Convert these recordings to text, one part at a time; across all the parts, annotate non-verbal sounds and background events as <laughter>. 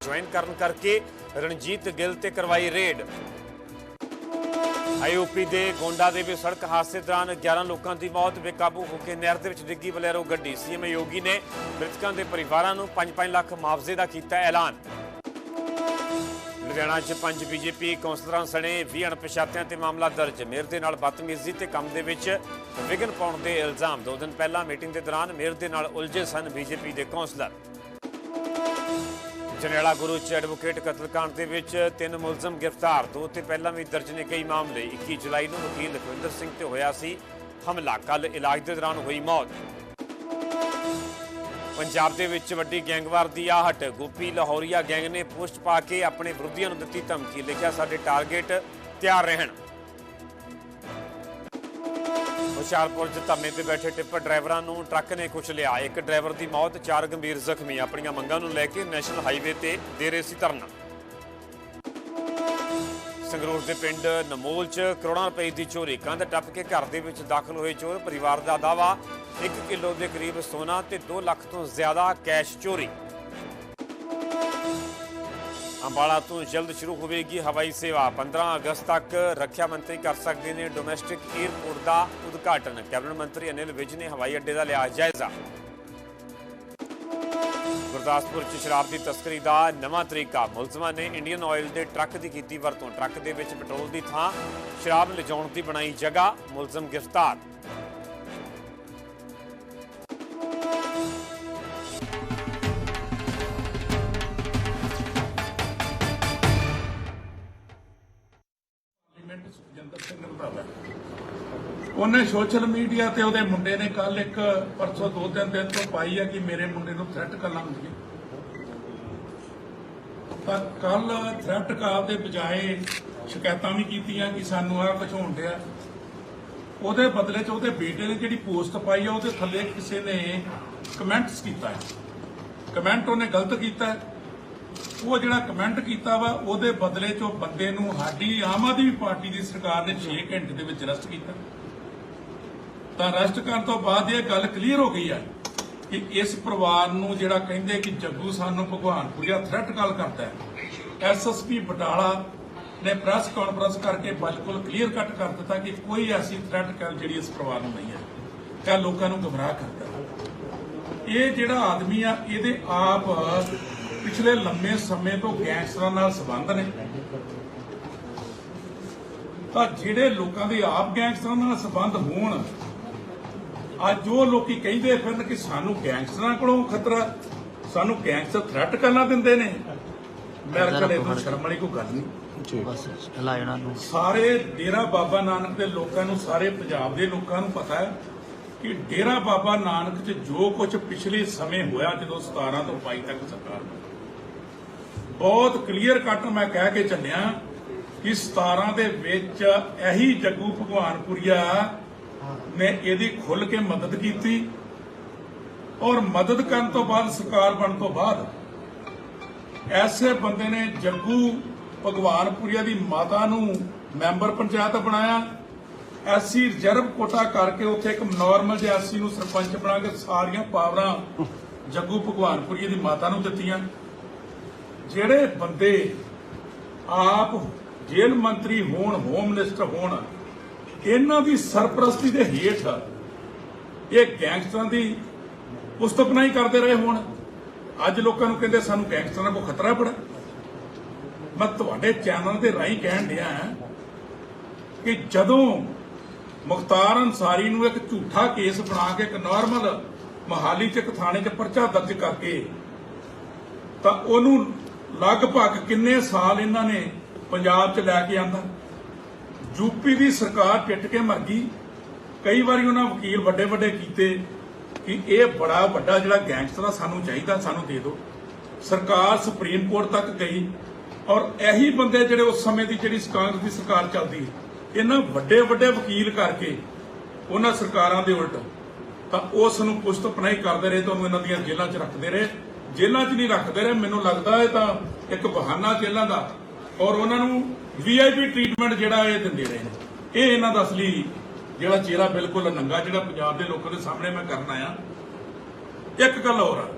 Join ਕਰਨ ਕਰਕੇ ਰਣਜੀਤ ਗਿੱਲ ਤੇ ਕਰਵਾਈ ਰੇਡ। ਆਈਓਪੀ ਦੇ ਗੋਂਡਾ ਦੇ ਵਿੱਚ ਸੜਕ ਹਾਦਸੇ ਦੌਰਾਨ 11 ਲੋਕਾਂ ਦੀ ਮੌਤ ਬੇਕਾਬੂ ਹੋ ਕੇ ਨਹਿਰ ਦੇ ਵਿੱਚ ਡਿੱਗੀ ਬਲੈਰੋ ਗੱਡੀ। ਸੀਐਮ ਯੋਗੀ ਨੇ ਮ੍ਰਿਤਕਾਂ ਦੇ ਪਰਿਵਾਰਾਂ ਨੂੰ 5-5 ਲੱਖ ਮੁਆਵਜ਼ੇ ਦਾ ਕੀਤਾ ਐਲਾਨ। ਲੁਧਿਆਣਾ 'ਚ ਪੰਜ ਬੀਜੇਪੀ ਕੌਂਸਲਰਾਂ ਸਣੇ 20 ਅਣਪਛਾਤਿਆਂ ਤੇ ਮਾਮਲਾ ਦਰਜ। ਮੇਅਰ ਦੇ ਨਾਲ ਬਦਤਮੀਜ਼ੀ ਤੇ ਕੰਮ ਦੇ ਵਿੱਚ ਵਿਘਨ ਪਾਉਣ ਦੇ ਇਲਜ਼ਾਮ। ਦੋ ਦਿਨ ਪਹਿਲਾਂ ਮੀਟਿੰਗ ਦੇ ਦੌਰਾਨ ਮੇਅਰ ਦੇ ਨਾਲ ਉਲਝੇ ਸਨ ਬੀਜੇਪੀ ਦੇ ਕੌਂਸਲਰ। ਜਨੇਲਾ ਗੁਰੂ ਚ ਐਡਵੋਕੇਟ ਕਤਲकांड ਦੇ ਵਿੱਚ ਤਿੰਨ ਮੁਲਜ਼ਮ ਗ੍ਰਿਫਤਾਰ, ਦੋ ਤੇ ਪਹਿਲਾਂ ਵੀ ਦਰਜ ਨੇ ਕਈ ਮਾਮਲੇ। 21 ਜੁਲਾਈ ਨੂੰ ਵਕੀਲ ਲਖਵਿੰਦਰ ਸਿੰਘ ਤੇ ਹੋਇਆ ਸੀ ਹਮਲਾ। ਕੱਲ ਇਲਾਜ ਦੇ ਦੌਰਾਨ ਹੋਈ ਮੌਤ। ਪੰਜਾਬ ਦੇ ਵਿੱਚ ਵੱਡੀ ਗੈਂਗਵਾਰ ਦੀ ਆਹਟ। ਗੋਪੀ ਲਾਹੌਰੀਆ ਗੈਂਗ ਨੇ ਪੋਸਟ ਪਾ ਕੇ ਆਪਣੇ ਵਿਰੋਧੀਆਂ ਨੂੰ ਦਿੱਤੀ ਧਮਕੀ। ਲਿਖਿਆ, ਸਾਡੇ ਟਾਰਗੇਟ ਤਿਆਰ ਰਹਿਣ। ਹੁਸ਼ਿਆਰਪੁਰ 'ਚ ਧਰਨੇ ਤੇ ਬੈਠੇ ਟਿੱਪਰ ਡਰਾਈਵਰਾਂ ਨੂੰ ਟਰੱਕ ਨੇ ਕੁਚਲਿਆ ਲਿਆ। ਇੱਕ ਡਰਾਈਵਰ ਦੀ ਮੌਤ, ਚਾਰ ਗੰਭੀਰ ਜ਼ਖਮੀ। ਆਪਣੀਆਂ ਮੰਗਾਂ ਨੂੰ ਲੈ ਕੇ ਨੈਸ਼ਨਲ ਹਾਈਵੇ ਤੇ ਦੇ ਰਹੇ ਸੀ ਧਰਨਾ। ਸੰਗਰੂਰ ਦੇ ਪਿੰਡ ਨਮੋਲ 'ਚ ਕਰੋੜਾਂ ਰੁਪਏ ਦੀ ਚੋਰੀ। ਕੰਧ ਟੱਪ ਕੇ ਘਰ ਦੇ ਵਿੱਚ ਦਾਖਲ ਹੋਏ ਚੋਰ। ਪਰਿਵਾਰ ਦਾ ਦਾਵਾ 1 ਕਿਲੋ ਦੇ ਕਰੀਬ ਸੋਨਾ ਤੇ 2 ਲੱਖ ਤੋਂ ਜ਼ਿਆਦਾ ਕੈਸ਼ ਚੋਰੀ। ਅੰਬਾਲਾ ਤੋਂ ਜਲਦ ਸ਼ੁਰੂ ਹੋਵੇਗੀ ਹਵਾਈ ਸੇਵਾ। 15 ਅਗਸਤ ਤੱਕ ਰੱਖਿਆ ਮੰਤਰੀ ਕਰ ਸਕਦੇ ਨੇ ਡੋਮੈਸਟਿਕ 에ਅਰਪੋਰਟ ਦਾ ਉਦਘਾਟਨ। ਕੈਬਨਿਟ ਮੰਤਰੀ ਅਨਿਲ ਵਿਜ ਨੇ ਹਵਾਈ ਅੱਡੇ ਦਾ ਲਿਆ ਜਾਇਜ਼ਾ। ਗੁਰਦਾਸਪੁਰ 'ਚ ਸ਼ਰਾਬ ਦੀ ਤਸਕਰੀ ਦਾ ਨਵਾਂ ਤਰੀਕਾ। ਮੁਲਜ਼ਮਾਂ ਨੇ ਇੰਡੀਅਨ ਆਇਲ ਦੇ ਟਰੱਕ ਦੀ ਕੀਤੀ ਵਰਤੋਂ। ਟਰੱਕ ਦੇ ਵਿੱਚ ਪੈਟਰੋਲ ਦੀ ਥਾਂ ਸ਼ਰਾਬ ਲਿਜਾਉਣ ਦੀ ਬਣਾਈ ਜਗ੍ਹਾ। ਮੁਲਜ਼ਮ ਗ੍ਰਿਫਤਾਰ। ਉਹਨੇ ਸੋਸ਼ਲ ਮੀਡੀਆ ਤੇ ਉਹਦੇ ਮੁੰਡੇ ਨੇ ਕੱਲ ਇੱਕ, ਪਰਸੋਂ ਦੋ ਤਿੰਨ ਦਿਨ ਤੋਂ ਪਾਈ ਹੈ ਕਿ ਮੇਰੇ ਮੁੰਡੇ ਨੂੰ ਥ੍ਰੈਟ ਕਾਲਾਂ ਤਾਂ ਕੱਲ ਥ੍ਰੈਟ ਕਾਲ ਦੇ ਬਜਾਏ ਸ਼ਿਕਾਇਤਾਂ ਵੀ ਕੀਤੀਆਂ ਕਿ ਸਾਨੂੰ ਆਹ ਕੁਝ ਹੋਣ ਡਿਆ। ਉਹਦੇ ਬਦਲੇ 'ਚ ਉਹਦੇ ਬੇਟੇ ਨੇ ਜਿਹੜੀ ਪੋਸਟ ਪਾਈ ਆ, ਉਹਦੇ ਥੱਲੇ ਕਿਸੇ ਨੇ ਕਮੈਂਟਸ ਕੀਤਾ ਹੈ। ਕਮੈਂਟ ਉਹਨੇ ਗਲਤ ਕੀਤਾ ਉਹ ਜਿਹੜਾ ਕਮੈਂਟ ਕੀਤਾ ਵਾ, ਉਹਦੇ ਬਦਲੇ 'ਚ ਉਹ ਬੰਦੇ ਨੂੰ ਸਾਡੀ ਆਮ ਆਦਮੀ ਪਾਰਟੀ ਦੀ ਸਰਕਾਰ ਨੇ 6 ਘੰਟੇ ਦੇ ਵਿੱਚ ਅਰੈਸਟ ਕੀਤਾ। ਤਾਂ ਅਰੈਸਟ ਕਰਨ ਤੋਂ ਬਾਅਦ ਇਹ ਗੱਲ ਕਲੀਅਰ ਹੋ ਗਈ ਹੈ ਕਿ ਇਸ ਪਰਿਵਾਰ ਨੂੰ ਜਿਹੜਾ ਕਹਿੰਦੇ ਕਿ ਜੱਗੂ ਸਾਨੂੰ ਭਗਵਾਨਪੁਰੀਆ ਥ੍ਰੈਟ ਕਾਲ ਕਰਦਾ ਹੈ। ਐਸਐਸਪੀ ਬਟਾਲਾ ਨੇ ਪ੍ਰੈਸ ਕਾਨਫਰੰਸ ਕਰਕੇ ਬਿਲਕੁਲ ਕਲੀਅਰ ਕੱਟ ਕਰ ਦਿੱਤਾ ਕਿ ਕੋਈ ਐਸੀ ਥ੍ਰੈਟ ਕਾਲ ਜਿਹੜੀ ਇਸ ਪਰਿਵਾਰ ਨੂੰ ਨਹੀਂ ਹੈ। ਕਹ ਲੋਕਾਂ ਨੂੰ ਗਮਰਾਹ ਕਰਦਾ ਇਹ ਜਿਹੜਾ ਆਦਮੀ ਆ, ਇਹਦੇ ਆਪ ਪਿਛਲੇ ਲੰਮੇ ਸਮੇਂ ਤੋਂ ਗੈਂਗਸਟਰਾਂ ਨਾਲ ਸੰਬੰਧ ਨੇ। ਤਾਂ ਜਿਹੜੇ ਲੋਕਾਂ ਦੇ ਆਪ ਗੈਂਗਸਟਰਾਂ ਨਾਲ ਸੰਬੰਧ ਹੋਣ ਅੱਜ ਉਹ ਲੋਕੀ ਕਹਿੰਦੇ ਫਿਰਨ ਕਿ ਸਾਨੂੰ ਗੈਂਗਸਟਰਾਂ ਕੋਲੋਂ ਖਤਰਾ ਸਾਨੂੰ ਗੈਂਗਸਟਰ ਥ੍ਰੈਟ ਕਰਨਾ ਦਿੰਦੇ ਨੇ। ਮੇਰੇ ਕੋਲ ਇਹ ਤੋਂ ਸ਼ਰਮ ਵਾਲੀ ਕੋਈ ਗੱਲ ਨਹੀਂ। ਬਸ ਹਿਲਾ ਜਾਣਾ ਨੂੰ। ਸਾਰੇ ਡੇਰਾ ਬਾਬਾ ਨਾਨਕ ਦੇ ਲੋਕਾਂ ਨੂੰ ਸਾਰੇ ਪੰਜਾਬ ਦੇ ਲੋਕਾਂ ਨੂੰ ਪਤਾ ਹੈ ਕਿ ਡੇਰਾ ਬਾਬਾ ਨਾਨਕ 'ਚ ਜੋ ਕੁਝ ਪਿਛਲੇ ਸਮੇਂ ਹੋਇਆ ਜਦੋਂ 17 ਤੋਂ 22 ਤੱਕ ਸਰਕਾਰ। ਬਹੁਤ ਕਲੀਅਰ ਕੱਟ ਮੈਂ ਕਹਿ ਕੇ ਚੱਲਿਆ ਕਿ 17 ਦੇ ਵਿੱਚ ਇਹੀ ਜੱਗੂ ਭਗਵਾਨਪੁਰੀਆ ਨੇ ਇਹਦੀ ਖੁੱਲ ਕੇ ਮਦਦ ਕੀਤੀ ਔਰ ਮਦਦ ਕਰਨ ਤੋਂ ਬਾਅਦ, ਸਰਕਾਰ ਬਣਨ ਤੋਂ ਬਾਅਦ ਐਸੇ ਬੰਦੇ ਨੇ ਜੱਗੂ ਭਗਵਾਨਪੁਰੀਆ ਦੀ ਮਾਤਾ ਨੂੰ ਮੈਂਬਰ ਪੰਚਾਇਤ ਬਣਾਇਆ। ਐਸੀ ਰਿਜ਼ਰਵ ਕੋਟਾ ਕਰਕੇ ਉੱਥੇ ਇੱਕ ਨਾਰਮਲ ਜਿਹਾ ਐਸਸੀ ਨੂੰ ਸਰਪੰਚ ਬਣਾ ਕੇ ਸਾਰੀਆਂ ਪਾਵਰਾਂ ਜੱਗੂ ਭਗਵਾਨਪੁਰੀਆ ਦੀ ਮਾਤਾ ਨੂੰ ਦਿੱਤੀਆਂ। ਜਿਹੜੇ ਬੰਦੇ ਆਪ ਜੇਲ੍ਹ ਮੰਤਰੀ ਹੋਣ ਹੋਮ ਮਿਨਿਸਟਰ ਹੋਣ ਇਹਨਾਂ ਦੀ ਸਰਪ੍ਰਸਤੀ ਦੇ ਹੇਠ ਇਹ ਗੈਂਗਸਟਰਾਂ ਦੀ ਪੁਸਤਪਨਾਈ ਕਰਦੇ ਰਹੇ ਹੋਣ। ਅੱਜ ਲੋਕਾਂ ਨੂੰ ਕਹਿੰਦੇ ਸਾਨੂੰ ਗੈਂਗਸਟਰਾਂ ਕੋ ਖਤਰਾ ਪੜਾ ਮੈਂ ਤੁਹਾਡੇ ਚੈਨਲ ਦੇ ਰਾਹੀਂ ਕਹਿਣ ਡਿਆ ਕਿ ਜਦੋਂ ਮੁਖਤਾਰ ਅਨਸਾਰੀ ਨੂੰ ਇੱਕ ਝੂਠਾ ਕੇਸ ਬਣਾ ਕੇ ਇੱਕ ਨਾਰਮਲ ਮਹਾਲੀ ਚ ਇੱਕ ਥਾਣੇ 'ਚ ਪਰਚਾ ਦਰਜ ਕਰਕੇ ਤਾਂ ਉਹਨੂੰ ਲਗਭਗ ਕਿੰਨੇ ਸਾਲ ਇਹਨਾਂ ਨੇ ਪੰਜਾਬ 'ਚ ਲੈ ਕੇ ਆਂਦਾ? ਯੂਪੀ ਦੀ ਸਰਕਾਰ ਟਿੱਟ ਕੇ ਮਰ ਗਈ। ਕਈ ਵਾਰੀ ਉਹਨਾਂ ਵਕੀਲ ਵੱਡੇ ਵੱਡੇ ਕੀਤੇ ਕਿ ਇਹ ਬੜਾ ਵੱਡਾ ਜਿਹੜਾ ਗੈਂਗਸਟਰ ਆ, ਸਾਨੂੰ ਚਾਹੀਦਾ, ਸਾਨੂੰ ਦੇ ਦਿਓ। ਸਰਕਾਰ ਸੁਪਰੀਮ ਕੋਰਟ ਤੱਕ ਗਈ ਔਰ ਇਹੀ ਬੰਦੇ ਜਿਹੜੇ ਉਸ ਸਮੇਂ ਦੀ ਜਿਹੜੀ ਕਾਂਗਰਸ ਦੀ ਸਰਕਾਰ ਚੱਲਦੀ, ਇਹਨਾਂ ਵੱਡੇ ਵੱਡੇ ਵਕੀਲ ਕਰਕੇ ਉਹਨਾਂ ਸਰਕਾਰਾਂ ਦੇ ਉਲਟ ਤਾਂ ਉਸ ਨੂੰ ਪੁਸ਼ਤ ਪਨਾਈ ਕਰਦੇ ਰਹੇ ਤਾਂ ਉਹਨੂੰ ਇਹਨਾਂ ਦੀਆਂ ਜੇਲ੍ਹਾਂ 'ਚ ਰੱਖਦੇ ਰਹੇ। ਜੇਲ੍ਹਾਂ 'ਚ ਨਹੀਂ ਰੱਖਦੇ ਰਹੇ, ਮੈਨੂੰ ਲੱਗਦਾ ਇਹ ਤਾਂ ਇੱਕ ਬਹਾਨਾ ਜੇਲ੍ਹਾਂ ਦਾ। ਔਰ ਉਹਨਾਂ ਨੂੰ ਵੀਆਈਪੀ ਟ੍ਰੀਟਮੈਂਟ ਜਿਹੜਾ ਇਹ ਦਿੰਦੇ ਰਹੇ ਨੇ। ਇਹ ਇਹਨਾਂ ਦਾ ਅਸਲੀ ਜਿਹੜਾ ਚਿਹਰਾ ਬਿਲਕੁਲ ਨੰਗਾ ਜਿਹੜਾ ਪੰਜਾਬ ਦੇ ਲੋਕਾਂ ਦੇ ਸਾਹਮਣੇ ਮੈਂ ਕਰਨ ਆਇਆ। ਇੱਕ ਗੱਲ ਹੋਰ ਆ।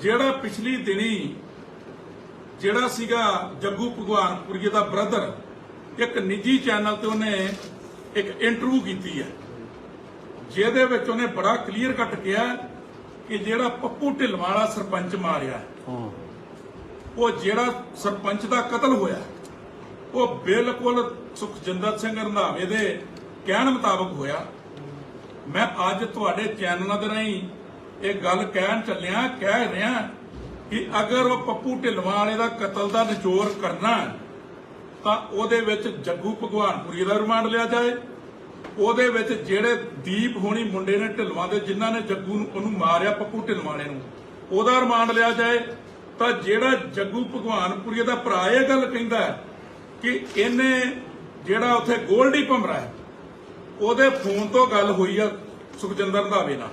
ਜਿਹੜਾ ਪਿਛਲੀ ਦਿਨੀ ਜਿਹੜਾ ਸੀਗਾ ਜੱਗੂ ਭਗਵਾਨਪੁਰੀਏ ਦਾ ਬ੍ਰਦਰ, ਇੱਕ ਨਿੱਜੀ ਚੈਨਲ ਤੇ ਉਹਨੇ ਇੱਕ ਇੰਟਰਵਿਊ ਕੀਤੀ ਹੈ। ਜਿਹਦੇ ਵਿੱਚ ਉਹਨੇ ਬੜਾ ਕਲੀਅਰ ਕੱਟ ਕਿਹਾ ਕਿ ਜਿਹੜਾ ਪੱਪੂ ਢਿੱਲਵਾਲਾ ਸਰਪੰਚ ਮਾਰਿਆ। ਉਹ ਜਿਹੜਾ ਸਰਪੰਚ ਦਾ ਕਤਲ ਹੋਇਆ, ਉਹ ਬਿਲਕੁਲ ਸੁਖਜਿੰਦਰ ਸਿੰਘ ਰੰਧਾਵੇ ਦੇ ਕਹਿਣ ਮੁਤਾਬਕ ਹੋਇਆ। ਮੈਂ ਅੱਜ ਤੁਹਾਡੇ ਚੈਨਲਾਂ ਦੇ ਰਾਹੀਂ ਇਹ ਗੱਲ ਕਹਿਣ ਚੱਲਿਆ, ਕਹਿ ਰਿਹਾ ਕਿ ਅਗਰ ਉਹ ਪੱਪੂ ਢਿੱਲਵਾਂ ਵਾਲੇ ਦਾ ਕਤਲ ਦਾ ਨਿਚੋੜ ਕਰਨਾ ਤਾਂ ਉਹਦੇ ਵਿੱਚ ਜੱਗੂ ਭਗਵਾਨਪੁਰੀ ਦਾ ਰਿਮਾਂਡ ਲਿਆ ਜਾਏ। ਉਹਦੇ ਵਿੱਚ ਜਿਹੜੇ ਦੀਪ ਹੋਣੀ ਮੁੰਡੇ ਨੇ ਢਿੱਲਵਾਂ ਦੇ, ਜਿਨ੍ਹਾਂ ਨੇ ਜੱਗੂ ਨੂੰ ਉਹਨੂੰ ਮਾਰਿਆ ਪੱਪੂ ਢਿੱਲਵਾਂ ਵਾਲੇ ਨੂੰ, ਉਹਦਾ ਰਿਮਾਂਡ ਲਿਆ ਜਾਏ। ਤਾਂ ਜਿਹੜਾ ਜੱਗੂ ਭਗਵਾਨਪੁਰੀ ਦਾ ਭਰਾ ਇਹ ਗੱਲ ਕਹਿੰਦਾ ਕਿ ਇਹਨੇ ਜਿਹੜਾ ਉੱਥੇ ਗੋਲਡੀ ਭਮਰਾ ਹੈ, ਉਹਦੇ ਫੋਨ ਤੋਂ ਗੱਲ ਹੋਈ ਆ ਸੁਖਜਿੰਦਰ ਰੰਧਾਵੇ ਨਾਲ।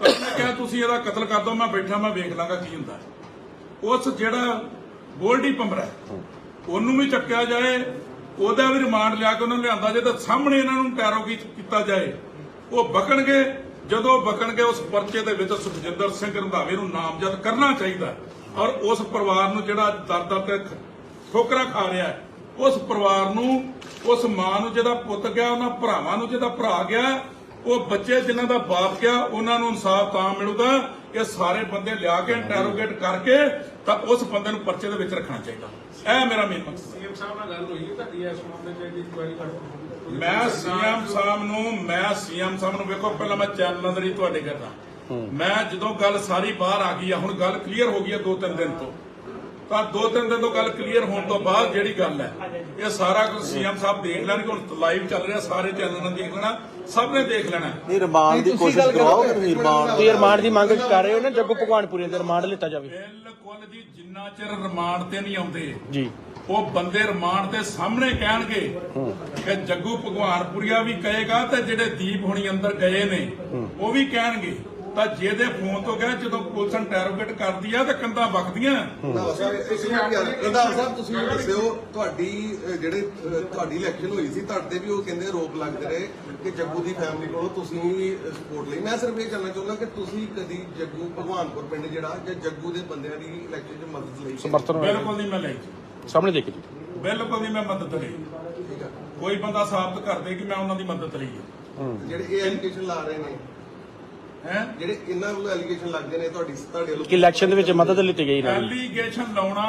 ਉਹਨੇ ਕਿਹਾ, ਤੁਸੀਂ ਇਹਦਾ ਕਤਲ ਕਰ ਦਿਓ, ਮੈਂ ਬੈਠਾ, ਮੈਂ ਵੇਖ ਲਾਂਗਾ ਕੀ ਹੁੰਦਾ ਉਸ ਜਿਹੜਾ ਗੋਲਡੀ ਭਮਰਾ ਉਹਨੂੰ ਵੀ ਚੱਕਿਆ ਜਾਏ, ਉਹਦਾ ਵੀ ਰਿਮਾਂਡ ਲਿਆ ਕੇ ਉਹਨਾਂ ਨੂੰ ਲਿਆਂਦਾ ਜੇ ਤਾਂ ਸਾਹਮਣੇ ਇਹਨਾਂ ਨੂੰ ਟੈਰੋਗੀ ਕੀਤਾ ਜਾਏ, ਉਹ ਬਕਣਗੇ, ਜਦੋਂ ਬਕਣਗੇ ਉਸ ਪਰਚੇ ਦੇ ਵਿੱਚ ਸੁਖਜਿੰਦਰ ਸਿੰਘ ਰੰਧਾਵੇ ਨੂੰ ਨਾਮਜ਼ਦ ਕਰਨਾ ਚਾਹੀਦਾ ਔਰ ਉਸ ਪਰਿਵਾਰ ਨੂੰ ਜਿਹੜਾ ਦਰ ਦਰ ਤੇ ਠੋਕਰਾਂ ਖਾ ਰਿਹਾ ਉਸ ਪਰਿਵਾਰ ਨੂੰ ਉਸ ਮਾਂ ਨੂੰ ਜਿਹਦਾ ਪੁੱਤ ਗਿਆ ਉਹਨਾਂ ਭਰਾਵਾਂ ਨੂੰ ਜਿਹਦਾ ਭਰਾ ਗਿਆ ਉਹ ਬੱਚੇ ਜਿਨ੍ਹਾਂ ਦਾ ਬਾਪ ਗਿਆ ਉਹਨਾਂ ਨੂੰ ਇਨਸਾਫ ਤਾਂ ਮਿਲੂਗਾ ਇਹ ਸਾਰੇ ਬੰਦੇ ਲਿਆ ਕੇ ਇੰਟਰੋਗੇਟ ਕਰਕੇ ਤਾਂ ਉਸ ਬੰਦੇ ਨੂੰ ਪਰਚੇ ਦੇ ਵਿੱਚ ਰੱਖਣਾ ਚਾਹੀਦਾ। ਇਹ ਮੇਰਾ ਮੇਨ ਮਕਸਦ ਸੀਐਮ ਸਾਹਿਬ ਨਾਲ ਗੱਲ ਹੋਈ ਹੈ ਤੁਹਾਡੀ ਇਸ ਮਾਮਲੇ 'ਚ ਜਿਹੜੀ ਇਨਕੁਆਇਰੀ ਕਰ ਮੈਂ ਸੀਐਮ ਸਾਹਿਬ ਨੂੰ ਮੈਂ ਸੀਐਮ ਸਾਹਿਬ ਨੂੰ ਵੇਖੋ ਪਹਿਲਾਂ ਮੈਂ ਚੈਨਲ ਹੀ ਤੁਹਾਡੇ ਕਰਦਾ ਮੈਂ ਜਦੋਂ ਗੱਲ ਸਾਰੀ ਬਾਹਰ ਆ ਗਈ ਆ ਹੁਣ ਗੱਲ ਕਲੀਅਰ ਹੋ ਗਈ ਆ ਦੋ ਤਿੰਨ ਦਿਨ ਤੋਂ। ਤਾਂ ਦੋ ਤਿੰਨ ਦਿਨ ਤੋਂ ਗੱਲ ਕਲੀਅਰ ਹੋਣ ਤੋਂ ਬਾਅਦ ਜਿਹੜੀ ਗੱਲ ਹੈ ਇਹ ਸਾਰਾ ਕੁਝ ਸੀਐਮ ਸਾਹਿਬ ਦੇਖ ਲੈਣਗੇ ਹੁਣ ਲਾਈਵ ਚੱਲ ਰਿਹਾ ਸਾਰੇ ਚੈਨਲਾਂ ਨੇ ਦੇਖ ਲੈਣਾ ਸਭ ਨੇ ਦੇਖ ਲੈਣਾ। ਨਹੀਂ ਰਿਮਾਂਡ ਦੀ ਕੋਸ਼ਿਸ਼ ਕਰਵਾਓ ਰਿਮਾਂਡ ਤੁਸੀਂ ਰਿਮਾਂਡ ਦੀ ਮੰਗ ਕਰ ਰਹੇ ਹੋ ਨਾ ਜੱਗੂ ਭਗਵਾਨਪੁਰੀ ਦੇ ਰਿਮਾਂਡ ਲਿੱਤਾ ਜਾਵੇ। ਬਿਲਕੁਲ ਜੀ ਜਿੰਨਾ ਚਿਰ ਰਿਮਾਂਡ ਤੇ ਨਹੀਂ ਆਉਂਦੇ ਜੀ। ਉਹ ਬੰਦੇ ਰਿਮਾਂਡ ਦੇ ਸਾਹਮਣੇ ਕਹਿਣਗੇ ਕਿ ਜੱਗੂ ਭਗਵਾਨਪੁਰੀਆ ਵੀ ਕਹੇਗਾ ਤੇ ਜਿਹੜੇ ਦੀਪ ਹੁਣੀ ਅੰਦਰ ਗਏ ਨੇ ਉਹ ਵੀ ਕਹਿਣਗੇ। ਤਾਂ ਜਿਹਦੇ ਫੋਨ ਤੋਂ ਗਏ ਜਦੋਂ ਪੁਲਿਸ ਇੰਟਰੋਗੇਟ ਕਰਦੀ ਆ ਤਾਂ ਕੰਧਾਂ ਵਗਦੀਆਂ ਰੰਧਾਵਾ ਸਾਹਿਬ ਰੰਧਾਵਾ ਤੁਸੀਂ ਦੱਸਿਓ ਤੁਹਾਡੀ ਅਹ, ਜਿਹੜੇ ਅਹ, ਤੁਹਾਡੀ ਇਲੈਕਸ਼ਨ ਹੋਈ ਸੀ ਤੁਹਾਡੇ ਵੀ ਉਹ ਕਹਿੰਦੇ ਆਰੋਪ ਲੱਗਦੇ ਰਹੇ ਕਿ ਜੱਗੂ ਦੀ ਫੈਮਿਲੀ ਕੋਲੋਂ ਤੁਸੀਂ ਸਪੋਰਟ ਲਈ। ਮੈਂ ਸਿਰਫ ਇਹ ਜਾਣਨਾ ਚਾਹੁੰਦਾ ਕਿ ਤੁਸੀਂ ਕਦੀ ਜੱਗੂ ਭਗਵਾਨਪੁਰ ਪਿੰਡ ਜਿਹੜਾ ਜਾਂ ਜੱਗੂ ਦੇ ਬੰਦਿਆਂ ਦੀ ਇਲੈਕਸ਼ਨ 'ਚ ਮਦਦ ਲਈ? ਸਮਰਥਨ ਹੋਇਆ। ਬਿਲਕੁਲ ਨਹੀਂ ਮੈਂ ਲਈ। ਸਾਹਮਣੇ ਦੇਖੀ ਜੀ ਬਿਲਕੁਲ ਨਹੀਂ ਮੈਂ ਮਦਦ ਲਈ। ਠੀਕ ਆ। ਕੋਈ ਬੰਦਾ ਸਾਬਤ ਕਰ ਦੇ ਕਿ ਮੈਂ ਉਹਨਾਂ ਦੀ ਮਦਦ ਲਈ ਹੈ ਜਿਹੜੇ ਇਹ ਐਲੀਗੇਸ਼ਨ ਲਾ ਰਹੇ ਨੇ। ਹੈ? ਜਿਹੜੇ ਇਹਨਾਂ ਵੱਲੋਂ ਐਲੀਗੇਸ਼ਨ ਲੱਗਦੇ ਨੇ ਤੁਹਾਡੀ ਤੁਹਾਡੇ ਵੱਲੋਂ ਕਿ ਇਲੈਕਸ਼ਨ ਦੇ ਵਿੱਚ ਮਦਦ ਲਿੱਤੀ ਗਈ ਨਾ ਐਲੀਗੇਸ਼ਨ ਲਾਉਣਾ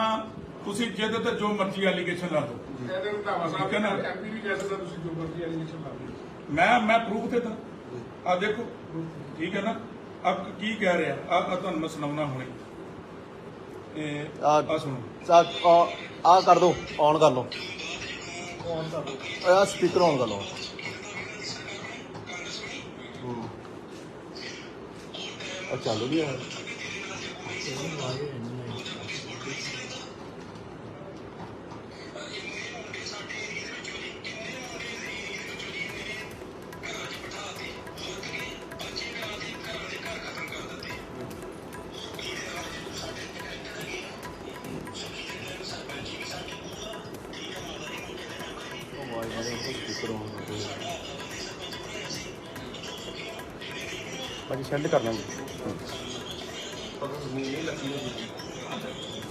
ਤੁਸੀਂ ਜਿਹਦੇ ਤੇ ਜੋ ਮਰਜ਼ੀ ਐਲੀਗੇਸ਼ਨ ਲਾ ਦਿਓ। ਇਹਦੇ ਰੰਧਾਵਾ ਸਾਹਿਬ ਨਾ? ਐਮਪੀ ਵੀ ਕਹਿ ਸਕਦਾ ਤੁਸੀਂ ਜੋ ਮਰਜ਼ੀ ਐਲੀਗੇਸ਼ਨ ਲਾ ਦਿਓ। ਮੈਂ ਮੈਂ ਪ੍ਰੂਫ ਤੇ ਤਾਂ। ਆ ਦੇਖੋ ਠੀਕ ਹੈ ਨਾ? ਅਬ ਕੀ ਕਹਿ ਰਿਹਾ? ਆ ਆ ਤੁਹਾਨੂੰ ਮੈਂ ਸੁਣਾਉਣਾ ਹੁਣੇ। ਇਹ ਆ ਆ ਸੁਣੋ। ਆ ਆ ਕਰ ਦੋ ਔਨ ਕਰ ਲਓ। ਔਨ ਕਰ ਲਓ। ਆ ਸਪੀਕਰ ਔਨ ਕਰ ਲਓ। ਆ ਚੱਲ ਗਿਆ ਬਾਕੀ ਸੈਂਡ ਕਰ ਲਾਂਗੇ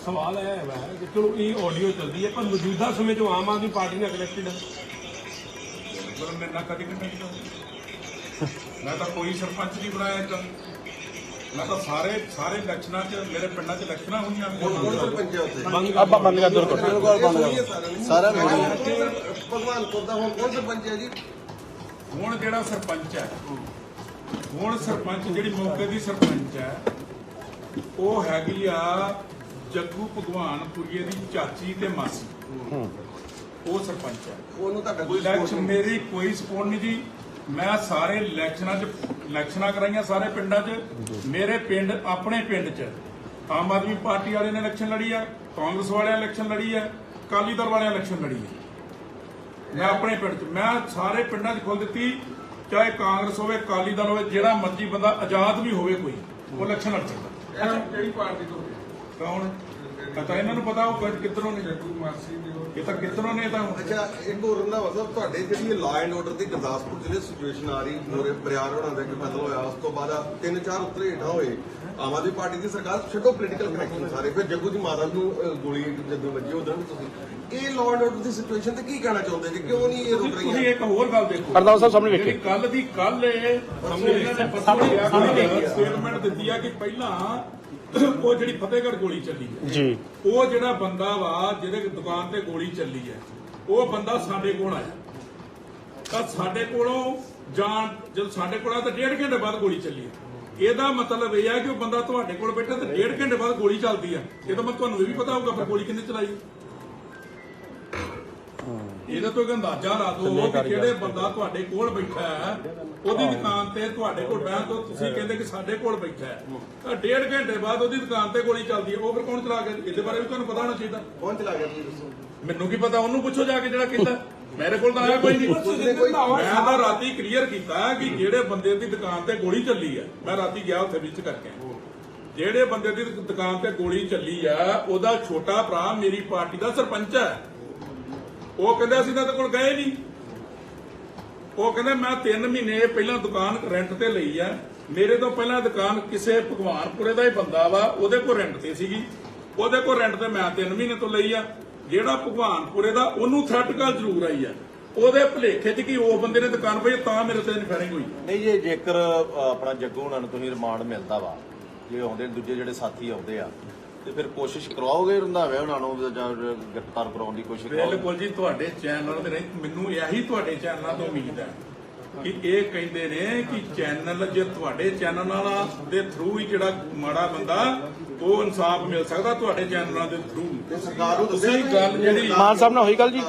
ਸਵਾਲ ਇਹ ਹੈ ਕਿ ਚਲੋ ਇਹ ਆਡੀਓ ਚੱਲਦੀ ਹੈ ਪਰ ਮੌਜੂਦਾ ਸਮੇਂ 'ਚ ਆਮ ਆਦਮੀ ਪਾਰਟੀ ਨਾਲ ਕਨੈਕਟਡ ਹੈ। ਪਰ ਮੇਰੇ ਨਾਲ ਕਦੀ ਕਿੰਨਾ ਕੀਤਾ ਮੈਂ ਤਾਂ ਕੋਈ ਸਰਪੰਚ ਨਹੀਂ ਬਣਾਇਆ ਇੱਦਾਂ। ਮੈਂ ਤਾਂ ਸਾਰੇ ਸਾਰੇ ਇਲੈਕਸ਼ਨਾਂ 'ਚ ਮੇਰੇ ਪਿੰਡਾਂ 'ਚ ਇਲੈਕਸ਼ਨਾਂ ਹੋਈਆਂ। ਕੌਣ ਕੌਣ ਸਰਪੰਚ ਆਪਾਂ ਬੰਦ ਕਰ ਦੋ ਨੂੰ। ਭਗਵਾਨਪੁਰ ਹੁਣ ਕੌਣ ਸਰਪੰਚ ਹੈ ਜੀ? ਹੁਣ ਜਿਹੜਾ ਸਰਪੰਚ ਹੈ? ਹੁਣ ਸਰਪੰਚ ਜਿਹੜੀ ਮੌਕੇ ਦੀ ਸਰਪੰਚ ਹੈ ਉਹ ਹੈਗੀ ਆ ਜੱਗੂ ਭਗਵਾਨਪੁਰੀਏ ਦੀ ਚਾਚੀ ਤੇ ਮਾਸੀ। ਉਹ ਸਰਪੰਚ ਹੈ। ਉਹਨੂੰ ਤੁਹਾਡਾ ਕੋਈ ਇਲੈਕਸ਼ਨ। ਮੇਰੀ ਕੋਈ ਸਪੋਰਟ ਨਹੀਂ ਜੀ। ਮੈਂ ਸਾਰੇ ਇਲੈਕਸ਼ਨਾਂ 'ਚ ਇਲੈਕਸ਼ਨਾਂ ਕਰਾਈਆਂ ਸਾਰੇ ਪਿੰਡਾਂ 'ਚ। ਮੇਰੇ ਪਿੰਡ ਆਪਣੇ ਪਿੰਡ 'ਚ ਆਮ ਆਦਮੀ ਪਾਰਟੀ ਵਾਲੇ ਨੇ ਇਲੈਕਸ਼ਨ ਲੜੀ ਆ ਕਾਂਗਰਸ ਵਾਲਿਆਂ ਇਲੈਕਸ਼ਨ ਲੜੀ ਆ ਅਕਾਲੀ ਦਲ ਵਾਲਿਆਂ ਇਲੈਕਸ਼ਨ ਲੜੀ ਆ। ਮੈਂ ਆਪਣੇ ਪਿੰਡ 'ਚ ਮੈਂ ਸਾਰੇ ਪਿੰਡਾਂ 'ਚ ਖੋਲ ਦਿੱਤੀ। ਚਾਹੇ ਕਾਂਗਰਸ ਹੋਵੇ ਅਕਾਲੀ ਦਲ ਹੋਵੇ ਜਿਹੜਾ ਮਰਜ਼ੀ ਬੰਦਾ ਆਜ਼ਾਦ ਵੀ ਹੋਵੇ ਕੋਈ ਉਹ ਇਲੈਕਸ਼ਨ ਲੜ ਸਕਦਾ। ਇਹ ਕਿਹੜੀ ਪਾਰਟੀ ਤੋਂ? ਕੌਣ? ਪਤਾ ਇਹਨਾਂ ਨੂੰ ਪਤਾ ਉਹ ਕਿੱਧਰੋਂ ਨੇ? ਇਹ ਤਾਂ ਕਿੱਧਰੋਂ ਨੇ ਤਾਂ? ਅੱਛਾ ਇੱਕ ਹੋਰ ਰੰਧਾਵਾ ਸਾਹਿਬ ਤੁਹਾਡੇ ਜਿਹੜੀ ਇਹ ਲਾਅ ਐਂਡ ਆਰਡਰ ਦੀ ਗੁਰਦਾਸਪੁਰ ਜ਼ਿਲ੍ਹੇ ਸਿਚੁਏਸ਼ਨ ਆ ਰਹੀ ਮੋਰੇ ਬਰਿਆਰ ਹੋਣਾ ਦਾ ਕਿ ਕਤਲ ਹੋਇਆ ਉਸ ਤੋਂ ਬਾਅਦ ਤਿੰਨ ਚਾਰ ਉੱਤਰੇ ਹੇਠਾਂ ਹੋਏ। ਆਮ ਆਦਮੀ ਪਾਰਟੀ ਦੀ ਸਰਕਾਰ ਛੱਡੋ ਪੋਲੀਟੀਕਲ ਕਨੈਕਸ਼ਨ ਸਾਰੇ ਫਿਰ ਜੱਗੂ ਦੀ ਮਾਤਾ ਨੂੰ ਗੋਲੀ ਜਦੋਂ ਵੱਜੀ ਉਦੋਂ ਵੀ ਤੁਸੀਂ। ਇਹ ਲਾਅ ਐਂਡ ਆਰਡਰ ਦੀ ਸਿਚੁਏਸ਼ਨ ਤੇ ਕੀ ਕਹਿਣਾ ਚਾਹੁੰਦੇ ਜੀ ਕਿਉਂ ਨਹੀਂ ਇਹ ਰੁਕ ਤੁਸੀਂ ਰਹੀਆਂ ਇੱਕ ਹੋਰ ਗੱਲ ਦੇਖੋ। ਪ੍ਰਧਾਨ ਸਾਹਿਬ ਸਾਹਮਣੇ। ਜਿਹੜੀ ਕੱਲ ਦੀ ਕੱਲ ਇਹ ਇਹਨਾਂ ਨੇ ਪਰਸੋਂ ਸਟੇਟਮੈਂਟ ਦਿੱਤੀ ਆ ਕਿ ਪਹਿਲਾਂ ਉਹ ਜਿਹੜੀ ਫਤਿਹਗੜ੍ਹ ਗੋਲੀ ਚੱਲੀ ਹੈ ਜੀ। ਉਹ ਜਿਹੜਾ ਬੰਦਾ ਵਾ ਜਿਹਦੇ ਦੁਕਾਨ ਤੇ ਗੋਲੀ ਚੱਲੀ ਹੈ ਉਹ ਬੰਦਾ ਸਾਡੇ ਕੋਲ ਆਇਆ। ਤਾਂ ਸਾਡੇ ਕੋਲੋਂ ਜਾਣ ਜਦ ਸਾਡੇ ਕੋਲ ਆ ਤਾਂ ਡੇਢ ਘੰਟੇ ਬਾਅਦ ਗੋਲੀ ਚੱਲੀ ਹੈ। ਇਹਦਾ ਮਤਲਬ ਇਹ ਹੈ ਕਿ ਉਹ ਬੰਦਾ ਤੁਹਾਡੇ ਕੋਲ ਬੈਠਾ ਤੇ ਡੇਢ ਘੰਟੇ ਬਾਅਦ ਗੋਲੀ ਚੱਲਦੀ ਹੈ ਇਹ ਤਾਂ ਮੈਂ ਤੁਹਾਨੂੰ ਇਹ ਵੀ ਪਤਾ ਹੋਊਗਾ ਫਿਰ ਗੋਲੀ ਕਿੰਨੇ ਚਲਾਈ। ਇਹਦਾ ਤੋਂ ਇੱਕ ਅੰਦਾਜ਼ਾ ਲਾ ਦਿਓ ਕਿ ਜਿਹੜੇ ਬੰਦਾ ਤੁਹਾਡੇ ਕੋਲ ਬੈਠਾ ਹੈ ਉਹਦੀ ਦੁਕਾਨ ਤੇ ਤੁਹਾਡੇ ਕੋਲ ਬਹਿਣ ਤੋਂ ਤੁਸੀਂ ਕਹਿੰਦੇ ਕਿ ਸਾਡੇ ਕੋਲ ਬੈਠਾ ਹੈ। ਤਾਂ ਡੇਢ ਘੰਟੇ ਬਾਅਦ ਉਹਦੀ ਦੁਕਾਨ ਤੇ ਗੋਲੀ ਚੱਲਦੀ ਹੈ। ਉਹ ਫਿਰ ਕੌਣ ਚਲਾ ਗਿਆ? ਇਹਦੇ ਬਾਰੇ ਵੀ ਤੁਹਾਨੂੰ ਪਤਾ ਹੋਣਾ ਚਾਹੀਦਾ। ਪਹੁੰਚ ਲਾ ਗਿਆ ਤੁਸੀਂ ਦੱਸੋ ਮੈਨੂੰ ਕੀ ਪਤਾ? ਉਹਨੂੰ ਪੁੱਛੋ ਜਾ ਕੇ ਜਿਹੜਾ ਕੀਤਾ ਮੇਰੇ ਕੋਲ ਤਾਂ ਆਇਆ ਕੋਈ ਨਹੀਂ। ਮੈਂ ਤਾਂ ਰਾਤੀ ਕਲੀਅਰ ਕੀਤਾ ਕਿ ਜਿਹੜੇ ਬੰਦੇ ਦੀ ਦੁਕਾਨ ਤੇ ਗੋਲੀ ਚੱਲੀ ਹੈ ਮੈਂ ਰਾਤੀ ਗਿਆ ਉੱਥੇ ਵਿਜ਼ਿਟ ਕਰਕੇ। ਜਿਹੜੇ ਬੰਦੇ ਦੀ ਦੁਕਾਨ ਤੇ ਗੋਲੀ ਚੱਲੀ ਆ ਉਹਦਾ ਛੋਟਾ ਭਰਾ ਮੇਰੀ ਪਾਰਟੀ ਦਾ ਸਰਪੰਚ ਹੈ। ਉਹ ਕਹਿੰਦੇ ਅਸੀਂ ਤਾਂ ਕੋਲ ਗਏ ਨਹੀਂ। ਉਹ ਕਹਿੰਦੇ ਮੈਂ 3 ਮਹੀਨੇ ਪਹਿਲਾਂ ਦੁਕਾਨ ਰੈਂਟ ਤੇ ਲਈ ਆ। ਮੇਰੇ ਤੋਂ ਪਹਿਲਾਂ ਦੁਕਾਨ ਕਿਸੇ ਭਗਵਾਨਪੁਰੇ ਦਾ ਹੀ ਬੰਦਾ ਵਾ, ਉਹਦੇ ਕੋਲ ਰੈਂਟ ਤੇ ਸੀਗੀ। ਉਹਦੇ ਕੋਲ ਰੈਂਟ ਤੇ ਮੈਂ 3 ਮਹੀਨੇ ਤੋਂ ਲਈ ਆ। ਜਿਹੜਾ ਭਗਵਾਨਪੁਰੇ ਦਾ, ਉਹਨੂੰ ਥਰਟ ਕਾਲ ਜ਼ਰੂਰ ਆਈ ਆ। ਉਹਦੇ ਭਲੇਖੇ 'ਚ ਕਿ ਉਹ ਬੰਦੇ ਨੇ ਦੁਕਾਨ ਪਈ ਤਾਂ ਮੇਰੇ ਤੇ ਫਾਇਰਿੰਗ ਹੋਈ। ਨਹੀਂ ਜੇ ਜੇਕਰ ਆਪਣਾ ਜੱਗੂ ਉਹਨਾਂ ਨੂੰ ਤੁਸੀਂ ਰਿਮਾਂਡ ਮਿਲਦਾ ਵਾ, ਜੇ ਆਉਂਦੇ ਦੂਜੇ ਜਿਹੜੇ ਸਾਥੀ ਆਉਂਦੇ ਆ ਤੇ ਫਿਰ ਕੋਸ਼ਿਸ਼ ਕਰਵਾਓਗੇ ਰੰਧਾਵੇ ਉਹਨਾਂ ਨੂੰ ਜਾਂ ਗ੍ਰਿਫਤਾਰ ਕਰਾਉਣ ਦੀ ਕੋਸ਼ਿਸ਼ ਕਰਵਾਓਗੇ? ਬਿਲਕੁਲ ਜੀ ਤੁਹਾਡੇ ਚੈਨਲ ਦੇ ਰਾਹੀਂ ਮੈਨੂੰ ਇਹੀ ਤੁਹਾਡੇ ਚੈਨਲਾਂ ਤੋਂ ਉਮੀਦ ਹੈ। ਕਿ ਇਹ ਕਹਿੰਦੇ ਨੇ ਕਿ ਚੈਨਲ ਜੇ ਤੁਹਾਡੇ ਚੈਨਲਾਂ ਦੇ ਥਰੂ ਹੀ ਜਿਹੜਾ ਮਾੜਾ ਬੰਦਾ ਉਹ ਇਨਸਾਫ ਮਿਲ ਸਕਦਾ ਤੁਹਾਡੇ ਚੈਨਲਾਂ ਦੇ ਥਰੂ ਤੇ ਸਰਕਾਰ ਨੂੰ ਤੁਸੀਂ ਗੱਲ ਜਿਹੜੀ ਮਾਨ ਸਾਹਿਬ ਨਾਲ ਹੋਈ ਗੱਲ ਜੀ?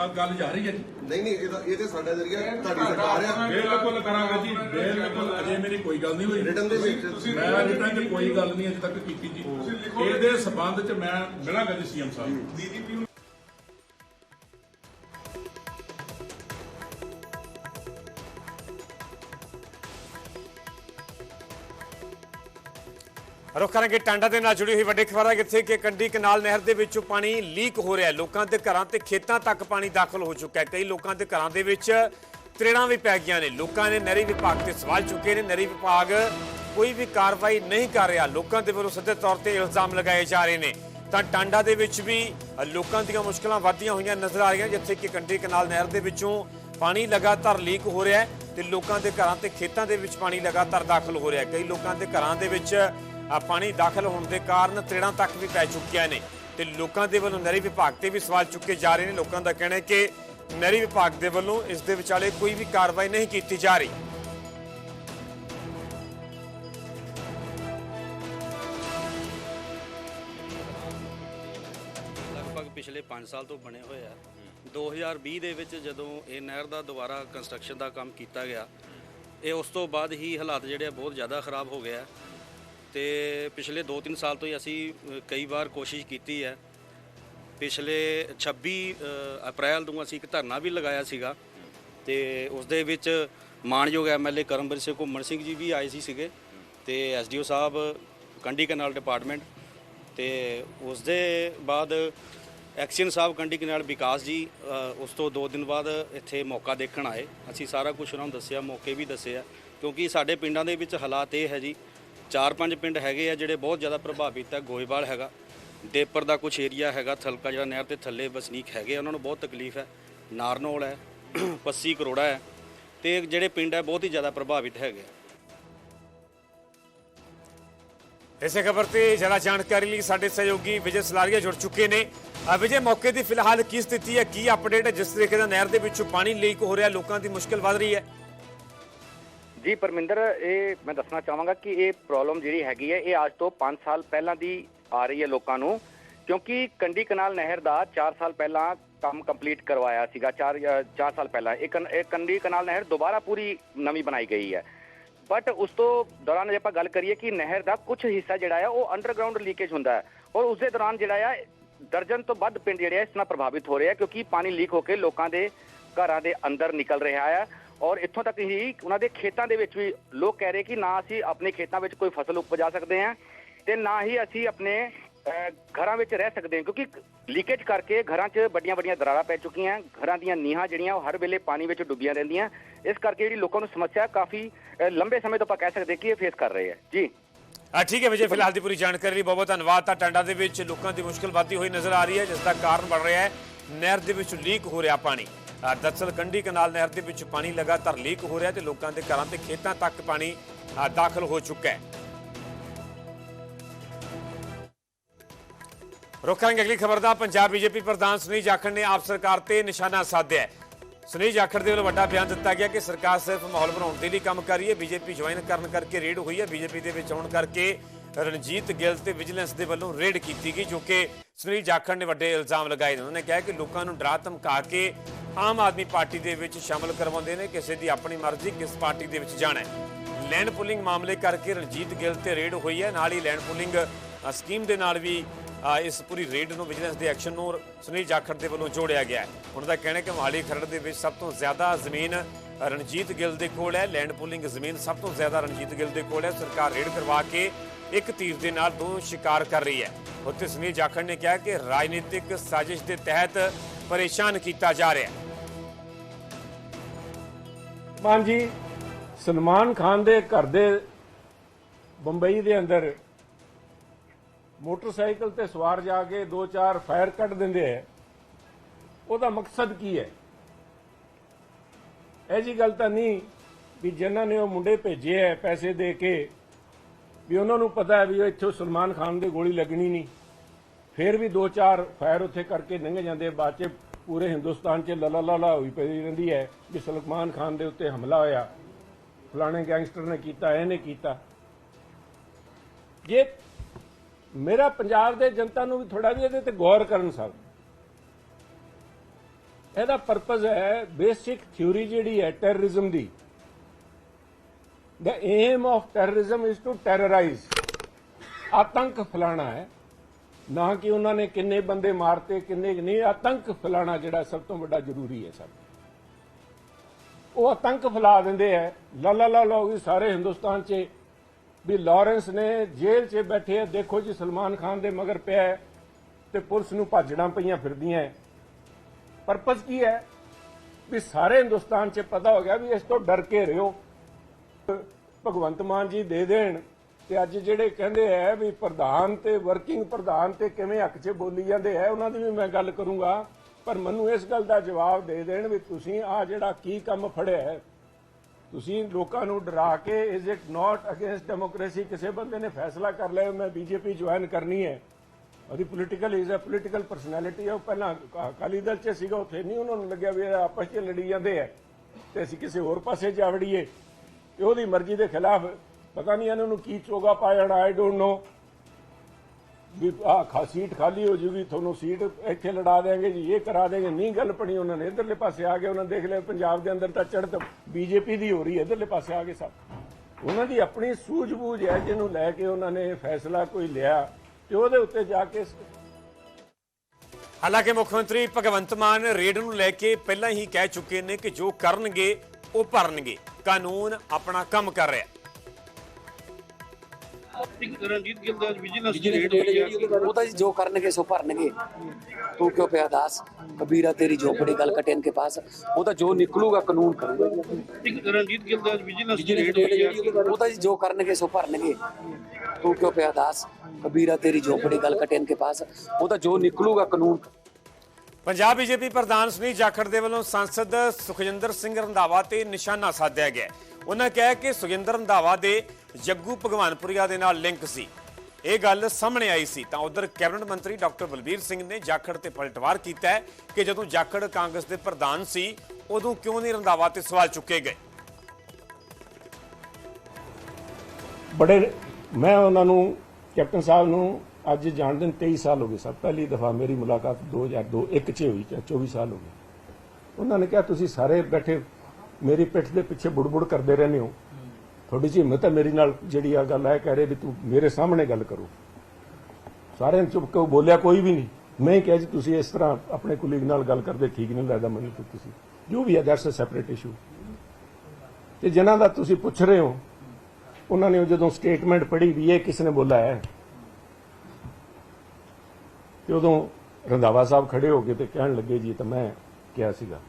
ਆ ਗੱਲ ਜਾ ਰਹੀ ਹੈ ਜੀ। ਨਹੀਂ ਨਹੀਂ ਇਹਦਾ ਇਹ ਤੇ ਸਾਡਾ ਜ਼ਰੀਆ ਤੁਹਾਡੀ ਸਰਕਾਰ ਆ। ਬਿਲਕੁਲ ਕਰਾਂਗਾ ਜੀ ਬਿਲਕੁਲ। ਅਜੇ ਮੇਰੀ ਕੋਈ ਗੱਲ ਨਹੀਂ ਹੋਈ। ਰਿਟਨ ਦੇ ਵਿੱਚ ਮੈਂ ਰਿਟਰਨ ਤੇ ਕੋਈ ਗੱਲ ਨਹੀਂ ਅਜੇ ਤੱਕ ਕੀਤੀ ਜੀ। ਇਹਦੇ ਸਬੰਧ ਚ ਮੈਂ ਮਿਲਾਂਗਾ ਜੀ ਸੀਐਮ ਸਾਹਿਬ ਰੁਕ ਕਰਾਂਗੇ ਟਾਂਡਾ ਦੇ ਨਾਲ ਜੁੜੀ ਹੋਈ ਵੱਡੀ ਖਬਰ ਹੈ ਕਿੱਥੇ ਕਿ ਕੰਡੀ ਕਨਾਲ ਨਹਿਰ ਦੇ ਵਿੱਚੋਂ ਪਾਣੀ ਲੀਕ ਹੋ ਰਿਹਾ ਲੋਕਾਂ ਦੇ ਘਰਾਂ ਤੇ ਖੇਤਾਂ ਤੱਕ ਪਾਣੀ ਦਾਖਲ ਹੋ ਚੁੱਕਾ ਹੈ। ਕਈ ਲੋਕਾਂ ਦੇ ਘਰਾਂ ਦੇ ਵਿੱਚ ਤਰੇੜਾਂ ਵੀ ਪੈ ਗਈਆਂ ਨੇ। ਲੋਕਾਂ ਨੇ ਨਹਿਰੀ ਵਿਭਾਗ ਤੇ ਸਵਾਲ ਚੁੱਕੇ ਨੇ। ਨਹਿਰੀ ਵਿਭਾਗ ਕੋਈ ਵੀ ਕਾਰਵਾਈ ਨਹੀਂ ਕਰ ਰਿਹਾ। ਲੋਕਾਂ ਦੇ ਵੱਲੋਂ ਸਿੱਧੇ ਤੌਰ ਤੇ ਇਲਜ਼ਾਮ ਲਗਾਏ ਜਾ ਰਹੇ ਨੇ। ਤਾਂ ਟਾਂਡਾ ਦੇ ਵਿੱਚ ਵੀ ਲੋਕਾਂ ਦੀਆਂ ਮੁਸ਼ਕਲਾਂ ਵੱਧਦੀਆਂ ਹੋਈਆਂ ਨਜ਼ਰ ਆ ਰਹੀਆਂ ਜਿੱਥੇ ਕਿ ਕੰਡੀ ਕਨਾਲ ਨਹਿਰ ਦੇ ਵਿੱਚੋਂ ਪਾਣੀ ਲਗਾਤਾਰ ਲੀਕ ਹੋ ਰਿਹਾ ਹੈ ਤੇ ਲੋਕਾਂ ਦੇ ਘਰਾਂ ਤੇ ਖੇਤਾਂ ਦੇ ਵਿੱਚ ਪਾਣੀ ਲਗਾਤਾਰ ਦਾਖਲ ਹੋ ਰਿਹਾ ਹੈ। ਕਈ ਲੋਕਾਂ ਦੇ ਘਰਾਂ ਦੇ ਵਿੱਚ ਪਾਣੀ ਦਾਖਲ ਹੋਣ ਦੇ ਕਾਰਨ ਤਰੇੜਾਂ ਤੱਕ ਵੀ ਪੈ ਚੁੱਕੀਆਂ ਨੇ ਤੇ ਲੋਕਾਂ ਦੇ ਵੱਲੋਂ ਨਹਿਰੀ ਵਿਭਾਗ ਤੇ ਵੀ ਸਵਾਲ ਚੁੱਕੇ ਜਾ ਰਹੇ ਨੇ। ਲੋਕਾਂ ਦਾ ਕਹਿਣਾ ਹੈ ਕਿ ਨਹਿਰੀ ਵਿਭਾਗ ਦੇ ਵੱਲੋਂ ਇਸ ਦੇ ਵਿਚਾਲੇ ਕੋਈ ਵੀ ਕਾਰਵਾਈ ਨਹੀਂ ਕੀਤੀ ਜਾ ਰਹੀ। ਲਗਭਗ ਪਿਛਲੇ 5 ਸਾਲ ਤੋਂ ਬਣੇ ਹੋਏ ਆ। 2020 ਦੇ ਵਿੱਚ ਜਦੋਂ ਇਹ ਨਹਿਰ ਦਾ ਦੁਬਾਰਾ ਕੰਸਟਰਕਸ਼ਨ ਦਾ ਕੰਮ ਕੀਤਾ ਗਿਆ, ਇਹ ਉਸ ਤੋਂ ਬਾਅਦ ਹੀ ਹਾਲਾਤ ਜਿਹੜੇ ਆ ਬਹੁਤ ਜ਼ਿਆਦਾ ਖਰਾਬ ਹੋ ਗਏ ਆ। ਤੇ ਪਿਛਲੇ 2-3 ਸਾਲ ਤੋਂ ਹੀ ਅਸੀਂ ਕਈ ਵਾਰ ਕੋਸ਼ਿਸ਼ ਕੀਤੀ ਹੈ। ਪਿਛਲੇ 26 ਅਪ੍ਰੈਲ ਨੂੰ ਅਸੀਂ ਇੱਕ ਧਰਨਾ ਵੀ ਲਗਾਇਆ ਸੀਗਾ ਤੇ ਉਸ ਦੇ ਵਿੱਚ ਮਾਨਯੋਗ ਐਮਐਲਏ ਕਰਮਵੀਰ ਸਿੰਘ ਘੁੰਮਣ ਸਿੰਘ ਜੀ ਵੀ ਆਏ ਸੀ ਸੀਗੇ ਤੇ ਐਸਡੀਓ ਸਾਹਿਬ ਕੰਡੀ ਕਨਾਲ ਡਿਪਾਰਟਮੈਂਟ ਤੇ ਉਸ ਦੇ ਬਾਅਦ ਐਕਸ਼ਨ ਸਾਹਿਬ ਕੰਡੀ ਕਨਾਲ ਵਿਕਾਸ ਜੀ ਉਸ ਤੋਂ 2 ਦਿਨ ਬਾਅਦ ਇੱਥੇ ਮੌਕਾ ਦੇਖਣ ਆਏ। ਅਸੀਂ ਸਾਰਾ ਕੁਝ ਉਹਨਾਂ ਨੂੰ ਦੱਸਿਆ, ਮੌਕੇ ਵੀ ਦੱਸਿਆ ਕਿਉਂਕਿ ਸਾਡੇ ਪਿੰਡਾਂ ਦੇ ਵਿੱਚ ਹਾਲਾਤ ਇਹ ਹੈ ਜੀ ਚਾਰ ਪੰਜ ਪਿੰਡ ਹੈਗੇ ਆ ਜਿਹੜੇ ਬਹੁਤ ਜ਼ਿਆਦਾ ਪ੍ਰਭਾਵਿਤ ਹੈ ਗੋਇਵਾਲ ਹੈਗਾ ਦੇਪਰ ਦਾ ਕੁਝ ਏਰੀਆ ਹੈਗਾ ਥਲਕਾ ਜਿਹੜਾ ਨਹਿਰ ਤੇ ਥੱਲੇ ਵਸਨੀਕ ਹੈਗੇ ਆ, ਉਹਨਾਂ ਨੂੰ ਬਹੁਤ ਤਕਲੀਫ ਹੈ। ਨਾਰਨੋਲ ਹੈ <clears throat> ਪੱਸੀ ਕਰੋੜਾ ਹੈ ਤੇ ਜਿਹੜੇ ਪਿੰਡ ਹੈ ਬਹੁਤ ਹੀ ਜ਼ਿਆਦਾ ਪ੍ਰਭਾਵਿਤ ਹੈਗੇ ਇਸੇ ਖਬਰ ਤੇ ਜ਼ਿਆਦਾ ਜਾਣਕਾਰੀ ਲਈ ਸਾਡੇ ਸਹਿਯੋਗੀ ਵਿਜੇ ਸਲਾਰੀਆ ਜੁੜ ਚੁੱਕੇ ਨੇ। ਵਿਜੇ ਮੌਕੇ ਦੀ ਫਿਲਹਾਲ ਕੀ ਸਥਿਤੀ ਹੈ? ਕੀ ਅਪਡੇਟ ਹੈ? ਜਿਸ ਤਰੀਕੇ ਦਾ ਨਹਿਰ ਦੇ ਵਿੱਚੋਂ ਪਾਣੀ ਲੀਕ ਹੋ ਰਿਹਾ ਲੋਕਾਂ ਦੀ ਮੁਸ਼ਕਲ ਵੱਧ ਰਹੀ ਹੈ। ਜੀ, ਪਰਮਿੰਦਰ, ਇਹ ਮੈਂ ਦੱਸਣਾ ਚਾਹਾਂਗਾ ਕਿ ਇਹ ਪ੍ਰੋਬਲਮ ਜਿਹੜੀ ਹੈਗੀ ਹੈ, ਇਹ ਅੱਜ ਤੋਂ 5 ਸਾਲ ਪਹਿਲਾਂ ਦੀ ਆ ਰਹੀ ਹੈ ਲੋਕਾਂ ਨੂੰ, ਕਿਉਂਕਿ ਕੰਡੀ ਕਨਾਲ ਨਹਿਰ ਦਾ 4 ਸਾਲ ਪਹਿਲਾਂ ਕੰਮ ਕੰਪਲੀਟ ਕਰਵਾਇਆ ਸੀਗਾ 4 4 ਸਾਲ ਪਹਿਲਾਂ। ਇਹ ਕਨ- ਇਹ ਕੰਡੀ ਕਨਾਲ ਨਹਿਰ ਦੁਬਾਰਾ ਪੂਰੀ ਨਵੀਂ ਬਣਾਈ ਗਈ ਹੈ। ਬਟ ਉਸ ਤੋਂ ਦੌਰਾਨ ਜੇ ਆਪਾਂ ਗੱਲ ਕਰੀਏ ਕਿ ਨਹਿਰ ਦਾ ਕੁਝ ਹਿੱਸਾ ਜਿਹੜਾ ਹੈ, ਉਹ ਅੰਡਰਗਰਾਉਂਡ ਲੀਕੇਜ ਹੁੰਦਾ ਹੈ। ਔਰ ਉਸ ਦੇ ਦੌਰਾਨ ਜਿਹੜਾ ਹੈ, ਦਰਜਨ ਤੋਂ ਵੱਧ ਪਿੰਡ ਜਿਹੜੇ ਆ ਇਸ ਨਾਲ ਪ੍ਰਭਾਵਿਤ ਹੋ ਰਹੇ ਆ ਕਿਉਂਕਿ ਪਾਣੀ ਲੀਕ ਹੋ ਕੇ ਲੋਕਾਂ ਦੇ ਘਰਾਂ ਦੇ ਅੰਦਰ ਨਿਕਲ ਰਿਹਾ ਹੈ। ਔਰ ਇੱਥੋਂ ਤੱਕ ਹੀ ਉਹਨਾਂ ਦੇ ਖੇਤਾਂ ਦੇ ਵਿੱਚ ਵੀ ਲੋਕ ਕਹਿ ਰਹੇ ਕਿ ਨਾ ਅਸੀਂ ਆਪਣੇ ਖੇਤਾਂ ਵਿੱਚ ਕੋਈ ਫਸਲ ਉਪਜਾ ਸਕਦੇ ਹਾਂ ਤੇ ਨਾ ਹੀ ਅਸੀਂ ਆਪਣੇ ਘਰਾਂ ਵਿੱਚ ਰਹਿ ਸਕਦੇ ਹਾਂ। ਕਿਉਂਕਿ ਲੀਕੇਜ ਕਰਕੇ ਘਰਾਂ 'ਚ ਵੱਡੀਆਂ ਵੱਡੀਆਂ ਦਰਾਰਾਂ ਪੈ ਚੁੱਕੀਆਂ, ਘਰਾਂ ਦੀਆਂ ਨੀਹਾਂ ਜਿਹੜੀਆਂ ਉਹ ਹਰ ਵੇਲੇ ਪਾਣੀ ਵਿੱਚ ਡੁੱਬੀਆਂ ਰਹਿੰਦੀਆਂ। ਇਸ ਕਰਕੇ ਜਿਹੜੀ ਲੋਕਾਂ ਨੂੰ ਸਮੱਸਿਆ ਕਾਫੀ ਲੰਬੇ ਸਮੇਂ ਤੋਂ ਆਪਾਂ ਕਹਿ ਸਕਦੇ ਕਿ ਇਹ ਫੇਸ ਕਰ ਰਹੇ ਹੈ। ਜੀ। ਆ ਠੀਕ ਹੈ ਵਿਜੇ, ਫਿਲਹਾਲ ਦੀ ਪੂਰੀ ਜਾਣਕਾਰੀ ਲਈ ਬਹੁਤ ਬਹੁਤ ਧੰਨਵਾਦ। ਤਾਂ ਟਾਂਡਾ ਦੇ ਵਿੱਚ ਲੋਕਾਂ ਦੀ ਮੁਸ਼ਕਲ ਵਧਦੀ ਹੋਈ ਨਜ਼ਰ ਆ ਰਹੀ ਹੈ, ਜਿਸ ਦਾ ਕਾਰਨ ਬਣ ਰਿਹਾ ਹੈ। ਨਹਿਰ ਦੇ ਵਿੱਚ ਲੀਕ ਹੋ ਰਿਹਾ ਪਾਣੀ। ਅ, ਦਰਅਸਲ ਕੰਢੀ ਕਨਾਲ ਨਹਿਰ ਦੇ ਵਿੱਚ ਪਾਣੀ ਲਗਾਤਾਰ ਲੀਕ ਹੋ ਰਿਹਾ ਤੇ ਲੋਕਾਂ ਦੇ ਘਰਾਂ ਤੇ ਖੇਤਾਂ ਤੱਕ ਪਾਣੀ ਦਾਖਲ ਹੋ ਚੁੱਕਾ ਹੈ। ਰੋਕਾਂਗੇ ਅਗਲੀ ਖਬਰ ਦਾ। ਪੰਜਾਬ ਬੀਜੇਪੀ ਪ੍ਰਧਾਨ ਸੁਨੀਲ ਜਾਖੜ ਨੇ ਆਪ ਸਰਕਾਰ ਤੇ ਨਿਸ਼ਾਨਾ ਸਾਧਿਆ ਸੁਨੀਲ ਜਾਖੜ ਦੇ ਵੱਲੋਂ ਵੱਡਾ ਬਿਆਨ ਦਿੱਤਾ ਗਿਆ ਕਿ ਸਰਕਾਰ ਸਿਰਫ ਮਾਹੌਲ ਬਣਾਉਣ ਦੇ ਲਈ ਕੰਮ ਕਰ ਰਹੀ ਹੈ। ਬੀਜੇਪੀ ਜੁਆਇਨ ਕਰਨ ਕਰਕੇ ਰੇਡ ਹੋਈ ਹੈ। ਬੀਜੇਪੀ ਦੇ ਵਿੱਚ ਆਉਣ ਕਰਕੇ ਰਣਜੀਤ ਗਿੱਲ ਤੇ ਵਿਜੀਲੈਂਸ ਦੇ ਵੱਲੋਂ ਰੇਡ ਕੀਤੀ ਗਈ ਜੋ ਕਿ ਸੁਨੀਲ ਜਾਖੜ ਨੇ ਵੱਡੇ ਇਲਜ਼ਾਮ ਲਗਾਏ ਨੇ। ਉਹਨਾਂ ਨੇ ਕਿਹਾ ਕਿ ਲੋਕਾਂ ਨੂੰ ਡਰਾ ਧਮਕਾ ਕੇ ਆਮ ਆਦਮੀ ਪਾਰਟੀ ਦੇ ਵਿੱਚ ਸ਼ਾਮਲ ਕਰਵਾਉਂਦੇ ਨੇ, ਕਿਸੇ ਦੀ ਆਪਣੀ ਮਰਜ਼ੀ ਕਿਸ ਪਾਰਟੀ ਦੇ ਵਿੱਚ ਜਾਣਾ ਹੈ। ਲੈਂਡ ਪੁਲਿੰਗ ਮਾਮਲੇ ਕਰਕੇ ਰਣਜੀਤ ਗਿੱਲ ਤੇ ਰੇਡ ਹੋਈ ਹੈ, ਨਾਲ ਹੀ ਲੈਂਡ ਪੁਲਿੰਗ ਸਕੀਮ ਦੇ ਨਾਲ ਵੀ ਇਸ ਪੂਰੀ ਰੇਡ ਨੂੰ, ਵਿਜੀਲੈਂਸ ਦੇ ਐਕਸ਼ਨ ਨੂੰ ਸੁਨੀਲ ਜਾਖੜ ਦੇ ਵੱਲੋਂ ਜੋੜਿਆ ਗਿਆ ਹੈ। ਉਹਨਾਂ ਦਾ ਕਹਿਣਾ ਹੈ ਕਿ ਮੋਹਾਲੀ ਖਰੜ ਦੇ ਵਿੱਚ ਸਭ ਤੋਂ ਜ਼ਿਆਦਾ ਜ਼ਮੀਨ ਰਣਜੀਤ ਗਿੱਲ ਦੇ ਕੋਲ ਹੈ। ਲੈਂਡ ਪੁਲਿੰਗ ਜ਼ਮੀਨ ਸਭ ਤੋਂ ਜ਼ਿਆਦਾ ਰਣਜੀਤ ਗਿੱਲ ਦੇ ਕੋਲ ਹੈ। ਸਰਕਾਰ ਰੇਡ ਕਰਵਾ ਕੇ ਇੱਕ ਤੀਰ ਦੇ ਨਾਲ ਦੋ ਸ਼ਿਕਾਰ ਕਰ ਰਹੀ ਹੈ। ਉੱਥੇ ਸੁਨੀਲ ਜਾਖੜ ਨੇ ਕਿਹਾ ਕਿ ਰਾਜਨੀਤਿਕ ਸਾਜ਼ਿਸ਼ ਦੇ ਤਹਿਤ ਪਰੇਸ਼ਾਨ ਕੀਤਾ ਜਾ ਰਿਹਾ ਹੈ। ਮਾਨ ਜੀ, ਸਲਮਾਨ ਖਾਨ ਦੇ ਘਰ ਦੇ ਬੰਬਈ ਦੇ ਅੰਦਰ ਮੋਟਰਸਾਈਕਲ ਤੇ ਸਵਾਰ ਜਾ ਕੇ ਦੋ ਚਾਰ ਫਾਇਰ ਕੱਢ ਦਿੰਦੇ ਐ ਉਹਦਾ ਮਕਸਦ ਕੀ ਹੈ? ਇਹ ਜੀ ਗੱਲ ਤਾਂ ਨਹੀਂ ਵੀ ਜਿਨ੍ਹਾਂ ਨੇ ਉਹ ਮੁੰਡੇ ਭੇਜੇ ਐ ਪੈਸੇ ਦੇ ਕੇ ਵੀ ਉਹਨਾਂ ਨੂੰ ਪਤਾ ਹੈ ਵੀ ਉਹ ਇੱਥੋਂ ਸਲਮਾਨ ਖਾਨ ਦੇ ਗੋਲੀ ਲੱਗਣੀ ਨਹੀਂ। ਫਿਰ ਵੀ ਦੋ ਚਾਰ ਫਾਇਰ ਉੱਥੇ ਕਰਕੇ ਲੰਘ ਜਾਂਦੇ ਬਾਅਦ ਚ ਪੂਰੇ ਹਿੰਦੁਸਤਾਨ 'ਚ ਲਲਾ ਲਲਾ ਹੋਈ ਪਈ ਰਹਿੰਦੀ ਹੈ ਵੀ ਸਲਮਾਨ ਖਾਨ ਦੇ ਉੱਤੇ ਹਮਲਾ ਹੋਇਆ। ਫਲਾਣੇ ਗੈਂਗਸਟਰ ਨੇ ਕੀਤਾ, ਇਹਨੇ ਕੀਤਾ। ਜੇ ਮੇਰਾ ਪੰਜਾਬ ਦੇ ਜਨਤਾ ਨੂੰ ਵੀ ਥੋੜਾ ਵੀ ਇਹਦੇ ਤੇ ਗੌਰ ਕਰਨ ਸਭ ਇਹਦਾ ਪਰਪਸ ਹੈ ਬੇਸਿਕ ਥਿਊਰੀ ਜਿਹੜੀ ਹੈ ਟੈਰਰਿਜ਼ਮ ਦੀ। The aim of terrorism is to terrorise ਆਤੰਕ ਫਲਾਣਾ ਹੈ। ਨਾ ਕਿ ਉਹਨਾਂ ਨੇ ਕਿੰਨੇ ਬੰਦੇ ਮਾਰਤੇ, ਕਿੰਨੇ ਨਹੀਂ, ਆਤੰਕ ਫਲਾਣਾ ਜਿਹੜਾ ਸਭ ਤੋਂ ਵੱਡਾ ਜ਼ਰੂਰੀ ਹੈ ਸਭ। ਉਹ ਆਤੰਕ ਫੈਲਾ ਦਿੰਦੇ ਹੈ ਲਾਲਾ ਲਾ ਲਾ ਲੋਗ ਸਾਰੇ ਹਿੰਦੁਸਤਾਨ 'ਚ ਵੀ ਲਾਰੈਂਸ ਨੇ ਜੇਲ੍ਹ 'ਚ ਬੈਠੇ ਹੈ ਦੇਖੋ ਜੀ ਸਲਮਾਨ ਖਾਨ ਦੇ ਮਗਰ ਪਿਆ ਹੈ ਤੇ ਪੁਲਿਸ ਨੂੰ ਭਾਜੜਾਂ ਪਈਆਂ ਫਿਰਦੀਆਂ ਹੈ। ਪਰਪਸ ਕੀ ਹੈ? ਵੀ ਸਾਰੇ ਹਿੰਦੁਸਤਾਨ 'ਚ ਪਤਾ ਹੋ ਗਿਆ ਵੀ ਇਸ ਤੋਂ ਡਰ ਕੇ ਰਹੋ ਭਗਵੰਤ ਮਾਨ ਜੀ ਦੇ ਦੇਣ। ਤੇ ਅੱਜ ਜਿਹੜੇ ਕਹਿੰਦੇ ਐ ਵੀ ਪ੍ਰਧਾਨ ਤੇ ਵਰਕਿੰਗ ਪ੍ਰਧਾਨ ਤੇ ਕਿਵੇਂ ਹੱਕ 'ਚ ਬੋਲੀ ਜਾਂਦੇ ਐ ਉਹਨਾਂ ਦੀ ਵੀ ਮੈਂ ਗੱਲ ਕਰੂੰਗਾ। ਪਰ ਮੈਨੂੰ ਇਸ ਗੱਲ ਦਾ ਜਵਾਬ ਦੇ ਦੇਣ ਵੀ ਤੁਸੀਂ ਆ ਜਿਹੜਾ ਕੀ ਕੰਮ ਫੜਿਆ ਹੈ, ਤੁਸੀਂ ਲੋਕਾਂ ਨੂੰ ਡਰਾ ਕੇ is it not against democracy ਕਿਸੇ ਬੰਦੇ ਨੇ ਫੈਸਲਾ ਕਰ ਲਿਆ, ਮੈਂ ਬੀਜੇਪੀ ਜੁਆਇਨ ਕਰਨੀ ਹੈ। ਉਹਦੀ political is a political personality ਹੈ ਉਹ ਪਹਿਲਾਂ ਅਕਾਲੀ ਦਲ 'ਚ ਸੀਗਾ ਉੱਥੇ ਨਹੀਂ ਉਹਨਾਂ ਨੂੰ ਲੱਗਿਆ ਵੀ ਆਪਸ 'ਚ ਲੜੀ ਜਾਂਦੇ ਐ ਤੇ ਅਸੀਂ ਕਿਸੇ ਹੋਰ ਪਾਸੇ ਜਾ ਵੜੀਏ। ਤੇ ਉਹਦੀ ਮਰਜ਼ੀ ਦੇ ਖਿਲਾਫ ਪਤਾ ਨਹੀਂ ਇਹਨਾਂ ਨੂੰ ਕੀ ਚੋਗਾ ਪਾਇਆ ਆਈ ਡੋਨਟ ਨੋ ਵੀ ਆ ਖਾ ਸੀਟ ਖਾਲੀ ਹੋ ਜੂਗੀ, ਤੁਹਾਨੂੰ ਸੀਟ ਇੱਥੇ ਲੜਾ ਦੇਾਂਗੇ ਜੀ, ਇਹ ਕਰਾ ਦੇਾਂਗੇ ਨਹੀਂ, ਗੱਲ ਪਣੀ ਉਹਨਾਂ ਨੇ, ਇਧਰਲੇ ਪਾਸੇ ਆ ਗਏ, ਉਹਨਾਂ ਦੇਖ ਲਿਆ, ਪੰਜਾਬ ਦੇ ਅੰਦਰ ਤਾਂ ਚੜ੍ਹਤ ਬੀਜੇਪੀ ਦੀ ਹੋ ਰਹੀ ਹੈ, ਇਧਰਲੇ ਪਾਸੇ ਆ ਗਏ ਸਭ। ਉਹਨਾਂ ਦੀ ਆਪਣੀ ਸੂਝ-ਬੂਝ ਹੈ, ਜਿਹਨੂੰ ਲੈ ਕੇ ਉਹਨਾਂ ਨੇ ਫੈਸਲਾ ਕੋਈ ਲਿਆ ਤੇ ਉਹਦੇ ਉੱਤੇ ਜਾ ਕੇ ਹਾਲਾਂਕਿ ਮੁੱਖ ਮੰਤਰੀ ਭਗਵੰਤ ਮਾਨ ਰੇਡ ਨੂੰ ਲੈ ਕੇ ਪਹਿਲਾਂ ਹੀ ਕਹਿ ਚੁੱਕੇ ਨੇ ਕਿ ਜੋ ਕਰਨਗੇ, ਉਹ ਭਰਨਗੇ। ਕਾਨੂੰਨ ਆਪਣਾ ਕੰਮ ਕਰ ਰਿਹਾ। ਰਣਜੀਤ ਗਿੱਲ ਦਾ ਵਿਜੀਲੈਂਸ ਦੀ ਰੇਡ ਹੋਈ ਹੈ ਉਹ ਤਾਂ ਜੀ ਜੋ ਕਰਨਗੇ ਸੋ ਭਰਨਗੇ। ਤੂੰ ਕਿਉਂ ਪਿਆ ਦਾਸ? ਕਬੀਰਾ ਤੇਰੀ ਝੋਪੜੀ ਗੱਲ ਕਟੇਨ ਕੇ ਪਾਸ। ਉਹ ਤਾਂ ਜੋ ਨਿਕਲੂਗਾ ਕਾਨੂੰਨ ਕਰੂਗਾ ਰਣਜੀਤ ਗਿੱਲ ਦਾ ਵਿਜੀਲੈਂਸ ਦੀ ਰੇਡ ਹੋਈ ਹੈ ਉਹ ਤਾਂ ਜੀ ਜੋ ਕਰਨਗੇ ਸੋ ਭਰਨਗੇ। ਤੂੰ ਕਿਉਂ ਪਿਆ ਦਾਸ? ਕਬੀਰਾ ਤੇਰੀ ਝੋਪੜੀ ਗੱਲ ਕਟੇਨ ਕੇ ਪਾਸ। ਉਹ ਤਾਂ ਜੋ ਨਿਕਲੂਗਾ ਕਾਨੂੰਨ ਪੰਜਾਬ ਬੀਜੇਪੀ ਪ੍ਰਧਾਨ ਸੁਨੀਲ ਜਾਖੜ ਦੇ ਵੱਲੋਂ ਸੰਸਦ ਸੁਖਜਿੰਦਰ ਸਿੰਘ ਰੰਧਾਵਾ ਤੇ ਨਿਸ਼ਾਨਾ ਸਾਧਿਆ ਗਿਆ ਹੈ। ਉਹਨਾਂ ਕਿਹਾ ਕਿ ਸੁਖਜਿੰਦਰ ਰੰਧਾਵਾ ਦੇ ਜੱਗੂ ਭਗਵਾਨਪੁਰੀਆ ਦੇ ਨਾਲ ਲਿੰਕ ਸੀ। ਇਹ ਗੱਲ ਸਾਹਮਣੇ ਆਈ ਸੀ, ਤਾਂ ਉਧਰ ਕੈਬਨਿਟ ਮੰਤਰੀ ਡਾਕਟਰ ਬਲਬੀਰ ਸਿੰਘ ਨੇ ਜਾਖੜ ਤੇ ਪਲਟਵਾਰ ਕੀਤਾ ਕਿ ਜਦੋਂ ਜਾਖੜ ਕਾਂਗਰਸ ਦੇ ਪ੍ਰਧਾਨ ਸੀ, ਉਦੋਂ ਕਿਉਂ ਨਹੀਂ ਰੰਧਾਵਾ ਤੇ ਸਵਾਲ ਚੁੱਕੇ ਗਏ? ਬੜੇ, ਮੈਂ ਉਹਨਾਂ ਨੂੰ, ਕੈਪਟਨ ਸਾਹਿਬ ਨੂੰ ਅੱਜ ਜਾਣਦੇ ਨੂੰ 23 ਸਾਲ ਹੋ ਗਏ ਸਭ ਪਹਿਲੀ ਦਫਾ ਮੇਰੀ ਮੁਲਾਕਾਤ 2002 ਇੱਕ 'ਚ ਹੋਈ ਚ 24 ਸਾਲ ਹੋ ਗਏ। ਉਹਨਾਂ ਨੇ ਕਿਹਾ, ਤੁਸੀਂ ਸਾਰੇ ਬੈਠੇ, ਮੇਰੀ ਪਿੱਠ ਦੇ ਪਿੱਛੇ ਬੁੜਬੁੜ ਕਰਦੇ ਰਹਿੰਦੇ ਹੋ। ਤੁਹਾਡੀ ਜੀ ਹਿੰਮਤ ਹੈ ਮੇਰੀ ਨਾਲ ਜਿਹੜੀ ਆ ਗੱਲ ਹੈ ਕਹਿ ਰਹੇ ਵੀ ਤੂੰ ਮੇਰੇ ਸਾਹਮਣੇ ਗੱਲ ਕਰੋ। ਸਾਰਿਆਂ ਨੇ ਚੁੱਪ ਕੇ ਬੋਲਿਆ ਕੋਈ ਵੀ ਨਹੀਂ। ਮੈਂ ਹੀ ਕਿਹਾ ਜੀ, ਤੁਸੀਂ ਇਸ ਤਰ੍ਹਾਂ ਆਪਣੇ ਕੁਲੀਗ ਨਾਲ ਗੱਲ ਕਰਦੇ, ਠੀਕ ਨਹੀਂ ਲੱਗਦਾ ਮੈਨੂੰ ਕਿ ਤੁਸੀਂ। ਜੋ ਵੀ ਹੈ ਦੈਟਸ ਅ ਸੈਪਰੇਟ ਇਸ਼ੂ ਤੇ ਜਿਨ੍ਹਾਂ ਦਾ ਤੁਸੀਂ ਪੁੱਛ ਰਹੇ ਹੋ, ਉਹਨਾਂ ਨੇ ਉਹ ਜਦੋਂ ਸਟੇਟਮੈਂਟ ਪੜ੍ਹੀ ਵੀ ਇਹ ਕਿਸ ਨੇ ਬੋਲਾ ਹੈ, ਤੇ ਉਦੋਂ ਰੰਧਾਵਾ ਸਾਹਿਬ ਖੜੇ ਹੋ ਕੇ ਤੇ ਕਹਿਣ ਲੱਗੇ, ਜੀ ਤਾਂ ਮੈਂ ਕਿਹਾ ਸੀਗਾ।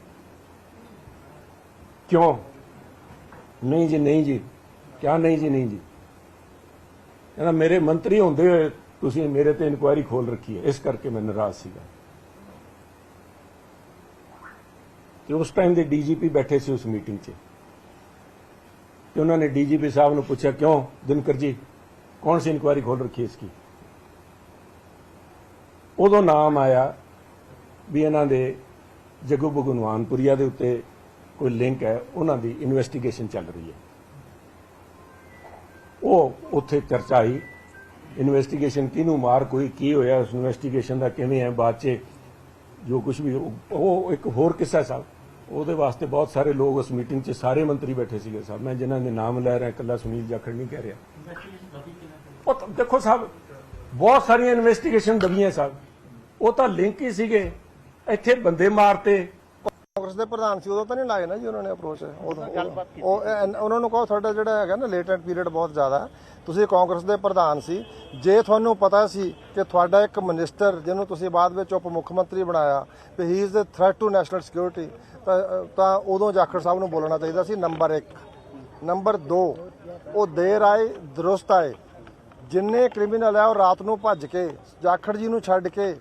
ਕਿਉਂ? ਨਹੀਂ ਜੀ ਨਹੀਂ ਜੀ। ਕਿਆ ਨਹੀਂ ਜੀ ਨਹੀਂ ਜੀ। ਕਹਿੰਦਾ, ਮੇਰੇ ਮੰਤਰੀ ਹੁੰਦੇ ਹੋਏ ਤੁਸੀਂ ਮੇਰੇ ਤੇ ਇਨਕੁਆਇਰੀ ਖੋਲ ਰੱਖੀ ਹੈ। ਇਸ ਕਰਕੇ ਮੈਂ ਨਾਰਾਜ਼ ਸੀਗਾ। ਤੇ ਉਸ ਟਾਈਮ ਦੇ ਡੀਜੀਪੀ ਬੈਠੇ ਸੀ ਉਸ ਮੀਟਿੰਗ 'ਚ। ਤੇ ਉਹਨਾਂ ਨੇ ਡੀਜੀਪੀ ਸਾਹਿਬ ਨੂੰ ਪੁੱਛਿਆ, ਕਿਉਂ ਦਿਨਕਰ ਜੀ, ਕੌਣ ਸੀ ਇਨਕੁਆਇਰੀ ਖੋਲ ਰੱਖੀ ਇਸ ਕੀ ਉਦੋਂ ਨਾਮ ਆਇਆ ਵੀ ਇਹਨਾਂ ਦੇ ਜੱਗੂ ਭਗਵਾਨਪੁਰੀਆ ਦੇ ਉੱਤੇ ਕੋਈ ਲਿੰਕ ਹੈ, ਉਹਨਾਂ ਦੀ ਇਨਵੈਸਟੀਗੇਸ਼ਨ ਚੱਲ ਰਹੀ ਹੈ। ਉਹ ਉੱਥੇ ਚਰਚਾ ਆਈ। ਇਨਵੈਸਟੀਗੇਸ਼ਨ ਕਿਹਨੂੰ ਮਾਰ, ਕੋਈ ਕੀ ਹੋਇਆ, ਉਸ ਇਨਵੈਸਟੀਗੇਸ਼ਨ ਦਾ ਕਿਵੇਂ ਹੈ, ਬਾਅਦ 'ਚ ਜੋ ਕੁਝ ਵੀ ਉਹ- ਇੱਕ ਹੋਰ ਕਿੱਸਾ ਸਾਹਿਬ। ਉਹਦੇ ਵਾਸਤੇ ਬਹੁਤ ਸਾਰੇ ਲੋਕ ਉਸ ਮੀਟਿੰਗ 'ਚ ਸਾਰੇ ਮੰਤਰੀ ਬੈਠੇ ਸੀਗੇ ਸਾਹਿਬ। ਮੈਂ ਜਿਨ੍ਹਾਂ ਦੇ ਨਾਮ ਲੈ ਰਿਹਾ, ਇਕੱਲਾ ਸੁਨੀਲ ਜਾਖੜ ਨਹੀਂ ਕਹਿ ਰਿਹਾ। ਉਹ ਦੇਖੋ ਸਾਹਿਬ, ਬਹੁਤ ਸਾਰੀਆਂ ਇਨਵੈਸਟੀਗੇਸ਼ਨ ਦਬੀਆਂ ਸਾਹਿਬ। ਉਹ ਤਾਂ ਲਿੰਕ ਹੀ ਸੀਗੇ। ਇੱਥੇ ਬੰਦੇ ਮਾਰਤੇ। ਕਾਂਗਰਸ ਦੇ ਪ੍ਰਧਾਨ ਸੀ ਉਦੋਂ ਤਾਂ ਨਹੀਂ ਲਾਏ ਨਾ ਜੀ ਉਹਨਾਂ ਨੇ ਅਪਰੋਚ ਉਦੋਂ ਉਹ ਉਹਨਾਂ ਨੂੰ ਕਹੋ ਤੁਹਾਡਾ ਜਿਹੜਾ ਹੈਗਾ ਨਾ ਲੇਟੈਂਟ ਪੀਰੀਅਡ ਬਹੁਤ ਜ਼ਿਆਦਾ। ਹੈ ਤੁਸੀਂ ਕਾਂਗਰਸ ਦੇ ਪ੍ਰਧਾਨ ਸੀ। ਜੇ ਤੁਹਾਨੂੰ ਪਤਾ ਸੀ ਕਿ ਤੁਹਾਡਾ ਇੱਕ ਮਿਨਿਸਟਰ ਜਿਹਨੂੰ ਤੁਸੀਂ ਬਾਅਦ ਵਿੱਚ ਉਪ ਮੁੱਖ ਮੰਤਰੀ ਬਣਾਇਆ ਕਿ he is the threat to national security ਤਾਂ ਤਾਂ ਉਦੋਂ ਜਾਖੜ ਸਾਹਿਬ ਨੂੰ ਬੋਲਣਾ ਚਾਹੀਦਾ ਸੀ ਨੰਬਰ 1 ਨੰਬਰ 2 ਉਹ ਦੇਰ ਆਏ ਦਰੁਸਤ ਆਏ। ਜਿੰਨੇ ਕ੍ਰਿਮੀਨਲ ਆ ਉਹ ਰਾਤ ਨੂੰ ਭੱਜ ਕੇ ਜਾਖੜ ਜੀ ਨੂੰ ਛੱਡ ਕੇ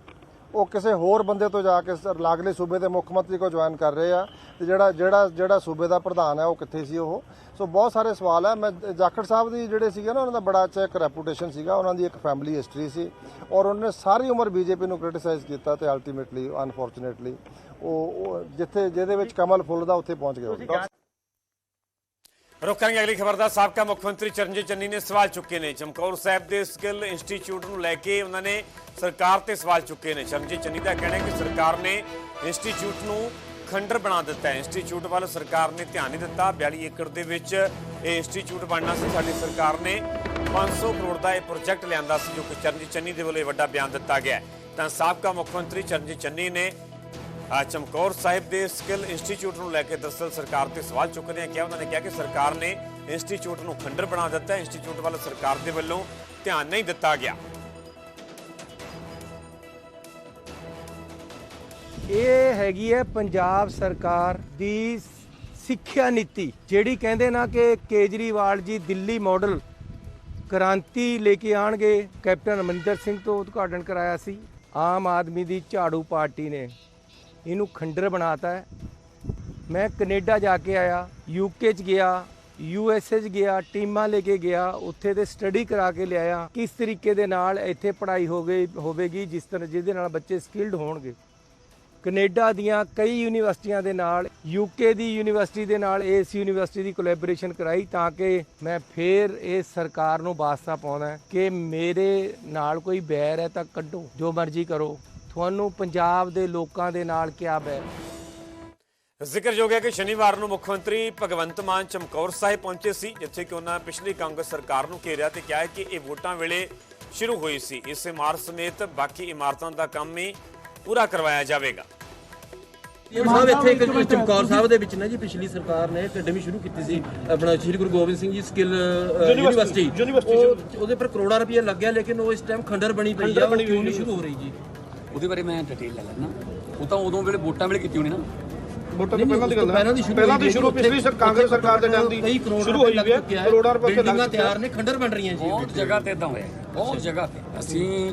ਉਹ ਕਿਸੇ ਹੋਰ ਬੰਦੇ ਤੋਂ ਜਾ ਕੇ ਲਾਗਲੇ ਸੂਬੇ ਦੇ ਮੁੱਖ ਮੰਤਰੀ ਕੋ ਜੁਆਇਨ ਕਰ ਰਹੇ ਆ ਤੇ ਜਿਹੜਾ ਜਿਹੜਾ ਜਿਹੜਾ ਸੂਬੇ ਦਾ ਪ੍ਰਧਾਨ ਹੈ ਉਹ ਕਿੱਥੇ ਸੀ ਉਹ? ਸੋ ਬਹੁਤ ਸਾਰੇ ਸਵਾਲ ਹੈ ਮੈਂ ਜਾਖੜ ਸਾਹਿਬ ਦੀ ਜਿਹੜੇ ਸੀਗੇ ਨਾ, ਉਹਨਾਂ ਦਾ ਬੜਾ ਅੱਛਾ ਇੱਕ ਰੈਪੂਟੇਸ਼ਨ ਸੀਗਾ। ਉਹਨਾਂ ਦੀ ਇੱਕ ਫੈਮਿਲੀ ਹਿਸਟਰੀ ਸੀ ਔਰ ਉਹਨਾਂ ਨੇ ਸਾਰੀ ਉਮਰ ਬੀਜੇਪੀ ਨੂੰ ਕ੍ਰਿਟਿਸਾਈਜ਼ ਕੀਤਾ ਤੇ ਅਲਟੀਮੇਟਲੀ ਅਨਫੋਰਚੂਨੇਟਲੀ ਉਹ ਉਹ ਜਿੱਥੇ, ਜਿਹਦੇ ਵਿੱਚ ਕਮਲ ਫੁੱਲਦਾ ਉੱਥੇ ਪਹੁੰਚ ਗਏ ਉਹ ਰੁਕਾਂਗੇ ਅਗਲੀ ਖਬਰ ਦਾ ਸਾਬਕਾ ਮੁੱਖ ਮੰਤਰੀ ਚਰਨਜੀਤ ਚੰਨੀ ਨੇ ਸਵਾਲ ਚੁੱਕੇ ਨੇ। ਚਮਕੌਰ ਸਾਹਿਬ ਦੇ ਸਕਿੱਲ ਇੰਸਟੀਚਿਊਟ ਨੂੰ ਲੈ ਕੇ ਉਹਨਾਂ ਨੇ ਸਰਕਾਰ ਤੇ ਸਵਾਲ ਚੁੱਕੇ ਨੇ। ਚਰਨਜੀਤ ਚੰਨੀ ਦਾ ਕਹਿਣਾ ਹੈ ਕਿ ਸਰਕਾਰ ਨੇ ਇੰਸਟੀਚਿਊਟ ਨੂੰ ਖੰਡਰ ਬਣਾ ਦਿੱਤਾ ਹੈ। ਇੰਸਟੀਚਿਊਟ ਵੱਲ ਸਰਕਾਰ ਨੇ ਧਿਆਨ ਨਹੀਂ ਦਿੱਤਾ। 42 ਏਕੜ ਦੇ ਵਿੱਚ ਇਹ ਇੰਸਟੀਚਿਊਟ ਬਣਨਾ ਸੀ। ਸਾਡੀ ਸਰਕਾਰ ਨੇ 500 ਕਰੋੜ ਦਾ ਇਹ ਪ੍ਰੋਜੈਕਟ ਲਿਆਂਦਾ ਸੀ, ਜੋ ਕਿ ਚਰਨਜੀਤ ਚੰਨੀ ਦੇ ਵੱਲੋਂ ਇਹ ਵੱਡਾ ਬਿਆਨ ਦਿੱਤਾ ਗਿਆ ਤਾਂ ਸਾਬਕਾ ਮੁੱਖ ਮੰਤਰੀ ਚਰਨਜੀਤ ਚੰਨੀ ਨੇ ਚਮਕੌਰ ਸਾਹਿਬ ਦੇ ਸਕਿੱਲ ਇੰਸਟੀਚਿਊਟ ਨੂੰ ਲੈ ਕੇ ਦਰਅਸਲ ਸਰਕਾਰ ਤੇ ਸਵਾਲ ਚੁੱਕਦੇ ਆ ਕਿ ਉਹਨਾਂ ਨੇ ਕਿਹਾ ਕਿ ਸਰਕਾਰ ਨੇ ਇੰਸਟੀਚਿਊਟ ਨੂੰ ਖੰਡਰ ਬਣਾ ਦਿੱਤਾ, ਇੰਸਟੀਚਿਊਟ ਵੱਲ ਸਰਕਾਰ ਦੇ ਵੱਲੋਂ ਧਿਆਨ ਨਹੀਂ ਦਿੱਤਾ ਗਿਆ। ਇਹ ਹੈਗੀ ਹੈ ਪੰਜਾਬ ਸਰਕਾਰ ਦੀ ਸਿੱਖਿਆ ਨੀਤੀ, ਜਿਹੜੀ ਕਹਿੰਦੇ ਨਾ ਕਿ ਕੇਜਰੀਵਾਲ ਜੀ ਦਿੱਲੀ ਮਾਡਲ ਕ੍ਰਾਂਤੀ ਲੈ ਕੇ ਆਣਗੇ ਕੈਪਟਨ ਅਮਰਿੰਦਰ ਸਿੰਘ ਤੋਂ ਉਦਘਾਟਨ ਕਰਾਇਆ ਸੀ। ਆਮ ਆਦਮੀ ਦੀ ਝਾੜੂ ਪਾਰਟੀ ਨੇ। ਇਹਨੂੰ ਖੰਡਰ ਬਣਾਤਾ ਹੈ। ਮੈਂ ਕੈਨੇਡਾ ਜਾ ਕੇ ਆਇਆ ਯੂਕੇ ਚ ਗਿਆ ਯੂ ਐੱਸ ਏ ਚ ਗਿਆ, ਟੀਮਾਂ ਲੈ ਕੇ ਗਿਆ, ਉੱਥੇ ਦੇ ਸਟੱਡੀ ਕਰਾ ਕੇ ਲਿਆਇਆ। ਕਿਸ ਤਰੀਕੇ ਦੇ ਨਾਲ ਇੱਥੇ ਪੜ੍ਹਾਈ ਹੋ ਗਈ, ਹੋਵੇਗੀ, ਜਿਸ ਤਰ੍ਹਾਂ ਜਿਹਦੇ ਨਾਲ ਬੱਚੇ ਸਕਿਲਡ ਹੋਣਗੇ। ਕੈਨੇਡਾ ਦੀਆਂ ਕਈ ਯੂਨੀਵਰਸਿਟੀਆਂ ਦੇ ਨਾਲ ਯੂਕੇ ਦੀ ਯੂਨੀਵਰਸਿਟੀ ਦੇ ਨਾਲ ਇਸ ਯੂਨੀਵਰਸਿਟੀ ਦੀ ਕੋਲੈਬੋਰੇਸ਼ਨ ਕਰਾਈ ਤਾਂ ਕਿ ਮੈਂ ਫੇਰ ਇਹ ਸਰਕਾਰ ਨੂੰ ਵਾਸਤਾ ਪਾਉਣਾ ਕਿ ਮੇਰੇ ਨਾਲ ਕੋਈ ਬੈਰ ਹੈ ਤਾਂ ਕੱਢੋ, ਜੋ ਮਰਜ਼ੀ ਕਰੋ। ਤੁਹਾਨੂੰ ਪੰਜਾਬ ਦੇ ਲੋਕਾਂ ਦੇ ਨਾਲ ਕਿਆ ਬੈਰ ਜ਼ਿਕਰਯੋਗ ਹੈ ਕਿ ਸ਼ਨੀਵਾਰ ਨੂੰ ਮੁੱਖ ਮੰਤਰੀ ਭਗਵੰਤ ਮਾਨ ਚਮਕੌਰ ਸਾਹਿਬ ਪਹੁੰਚੇ ਸੀ ਜਿੱਥੇ ਕਿ ਉਹਨਾਂ ਪਿਛਲੀ ਕਾਂਗਰਸ ਸਰਕਾਰ ਨੂੰ ਘੇਰਿਆ ਤੇ ਕਿਹਾ ਕਿ ਇਹ ਵੋਟਾਂ ਵੇਲੇ ਸ਼ੁਰੂ ਹੋਈ ਸੀ। ਇਸ ਇਮਾਰਤ ਸਮੇਤ ਬਾਕੀ ਇਮਾਰਤਾਂ ਦਾ ਕੰਮ ਵੀ ਪੂਰਾ ਕਰਵਾਇਆ ਜਾਵੇਗਾ। ਸਾਹਿਬ ਇੱਥੇ ਇੱਕ ਚਮਕੌਰ ਸਾਹਿਬ ਦੇ ਵਿੱਚ ਨਾ ਜੀ ਪਿਛਲੀ ਸਰਕਾਰ ਨੇ ਅਕੈਡਮੀ ਸ਼ੁਰੂ ਕੀਤੀ ਸੀ ਆਪਣਾ ਸ਼੍ਰੀ ਗੁਰੂ ਗੋਬਿੰਦ ਸਿੰਘ ਜੀ ਸਕਿੱਲ ਯੂਨੀਵਰਸਿਟੀ। ਉਹ- ਉਹਦੇ ਪਰ ਕਰੋੜਾਂ ਰੁਪਏ ਲੱਗਿਆ ਲੇਕਿਨ ਉਹ ਇਸ ਟਾਈਮ ਖੰਡਰ ਬਣੀ ਪਈ ਆ ਉਹ ਕਿਉਂ ਨਹੀਂ ਸ਼ੁਰੂ ਹੋ ਰਹੀ ਜੀ? ਉਹਦੇ ਬਾਰੇ ਮੈਂ ਡਿਟੇਲ ਲੈ ਲੈਣਾ ਉਹ ਤਾਂ ਉਦੋਂ ਵੇਲੇ ਵੋਟਾਂ ਵੇਲੇ ਕੀਤੀ ਹੋਣੀ ਨਾ। ਵੋਟਾਂ ਤੋਂ ਪਹਿਲਾਂ ਦੀ ਗੱਲ ਪਹਿਲਾਂ ਦੀ ਸ਼ੁਰੂ ਪਹਿਲਾਂ ਦੀ ਸ਼ੁਰੂ ਪਿਛਲੀ ਸਰ- ਕਾਂਗਰਸ ਸਰਕਾਰ ਦੇ ਟਾਈਮ ਦੀ ਕਈ ਕਰੋੜ ਸ਼ੁਰੂ ਹੋਈ ਹੋਈ ਹੈ। ਕਰੋੜਾਂ ਰੁਪਏ ਤੇ ਲੱਗ ਬਿਲਡਿੰਗਾਂ ਚੁੱਕਿਆ ਤਿਆਰ ਨੇ ਖੰਡਰ ਬਣ ਰਹੀਆਂ ਜੀ। ਬਹੁਤ ਜਗ੍ਹਾ ਤੇ ਇਦਾਂ ਹੋਇਆ। ਬਹੁਤ ਜਗ੍ਹਾ ਤੇ। ਅਸੀਂ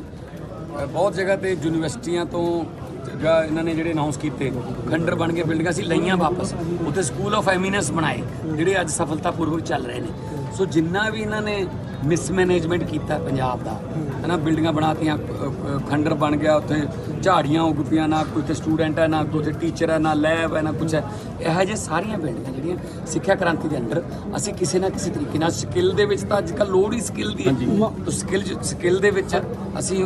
ਬਹੁਤ ਜਗ੍ਹਾ ਤੇ ਯੂਨੀਵਰਸਿਟੀਆਂ ਤੋਂ ਜਗ੍ਹਾ ਇਹਨਾਂ ਨੇ ਜਿਹੜੇ ਅਨਾਉਂਸ ਕੀਤੇ ਖੰਡਰ ਬਣ ਕੇ ਬਿਲਡਿੰਗਾਂ ਸੀ ਲਈਆਂ ਵਾਪਸ। ਉੱਥੇ ਸਕੂਲ ਆਫ ਐਮੀਨੈਂਸ ਬਣਾਏ ਜਿਹੜੇ ਅੱਜ ਸਫਲਤਾਪੂਰਵਕ ਚੱਲ ਰਹੇ ਨੇ। ਸੋ ਜਿੰਨਾ ਵੀ ਇਹਨਾਂ ਨੇ ਮਿਸਮੈਨੇਜਮੈਂਟ ਕੀਤਾ ਪੰਜਾਬ ਦਾ ਹਨਾ ਬਿਲਡਿੰਗਾਂ ਬਣਾਤੀਆਂ ਖੰਡਰ ਬਣ ਗਿਆ ਉੱਥੇ ਝਾੜੀਆਂ ਉੱਗ ਪਈਆਂ ਨਾ ਕੋਈ ਤੇ ਸਟੂਡੈਂਟ ਹੈ ਨਾ ਕੋਈ ਤੇ ਟੀਚਰ ਹੈ ਨਾ ਲੈਬ ਹੈ ਨਾ ਕੁਝ ਹੈ। ਇਹੋ ਜਿਹੇ ਸਾਰੀਆਂ ਬਿਲਡਿੰਗਾਂ ਜਿਹੜੀਆਂ ਸਿੱਖਿਆ ਕ੍ਰਾਂਤੀ ਦੇ ਅੰਡਰ ਅਸੀਂ ਕਿਸੇ ਨਾ ਕਿਸੇ ਤਰੀਕੇ ਨਾਲ ਸਕਿੱਲ ਦੇ ਵਿੱਚ ਤਾਂ ਅੱਜ ਕੱਲ੍ਹ ਲੋੜ ਹੀ ਸਕਿੱਲ ਦੀ ਹੈ। ਸਕਿੱਲ ਸਕਿੱਲ ਦੇ ਵਿੱਚ ਅਸੀਂ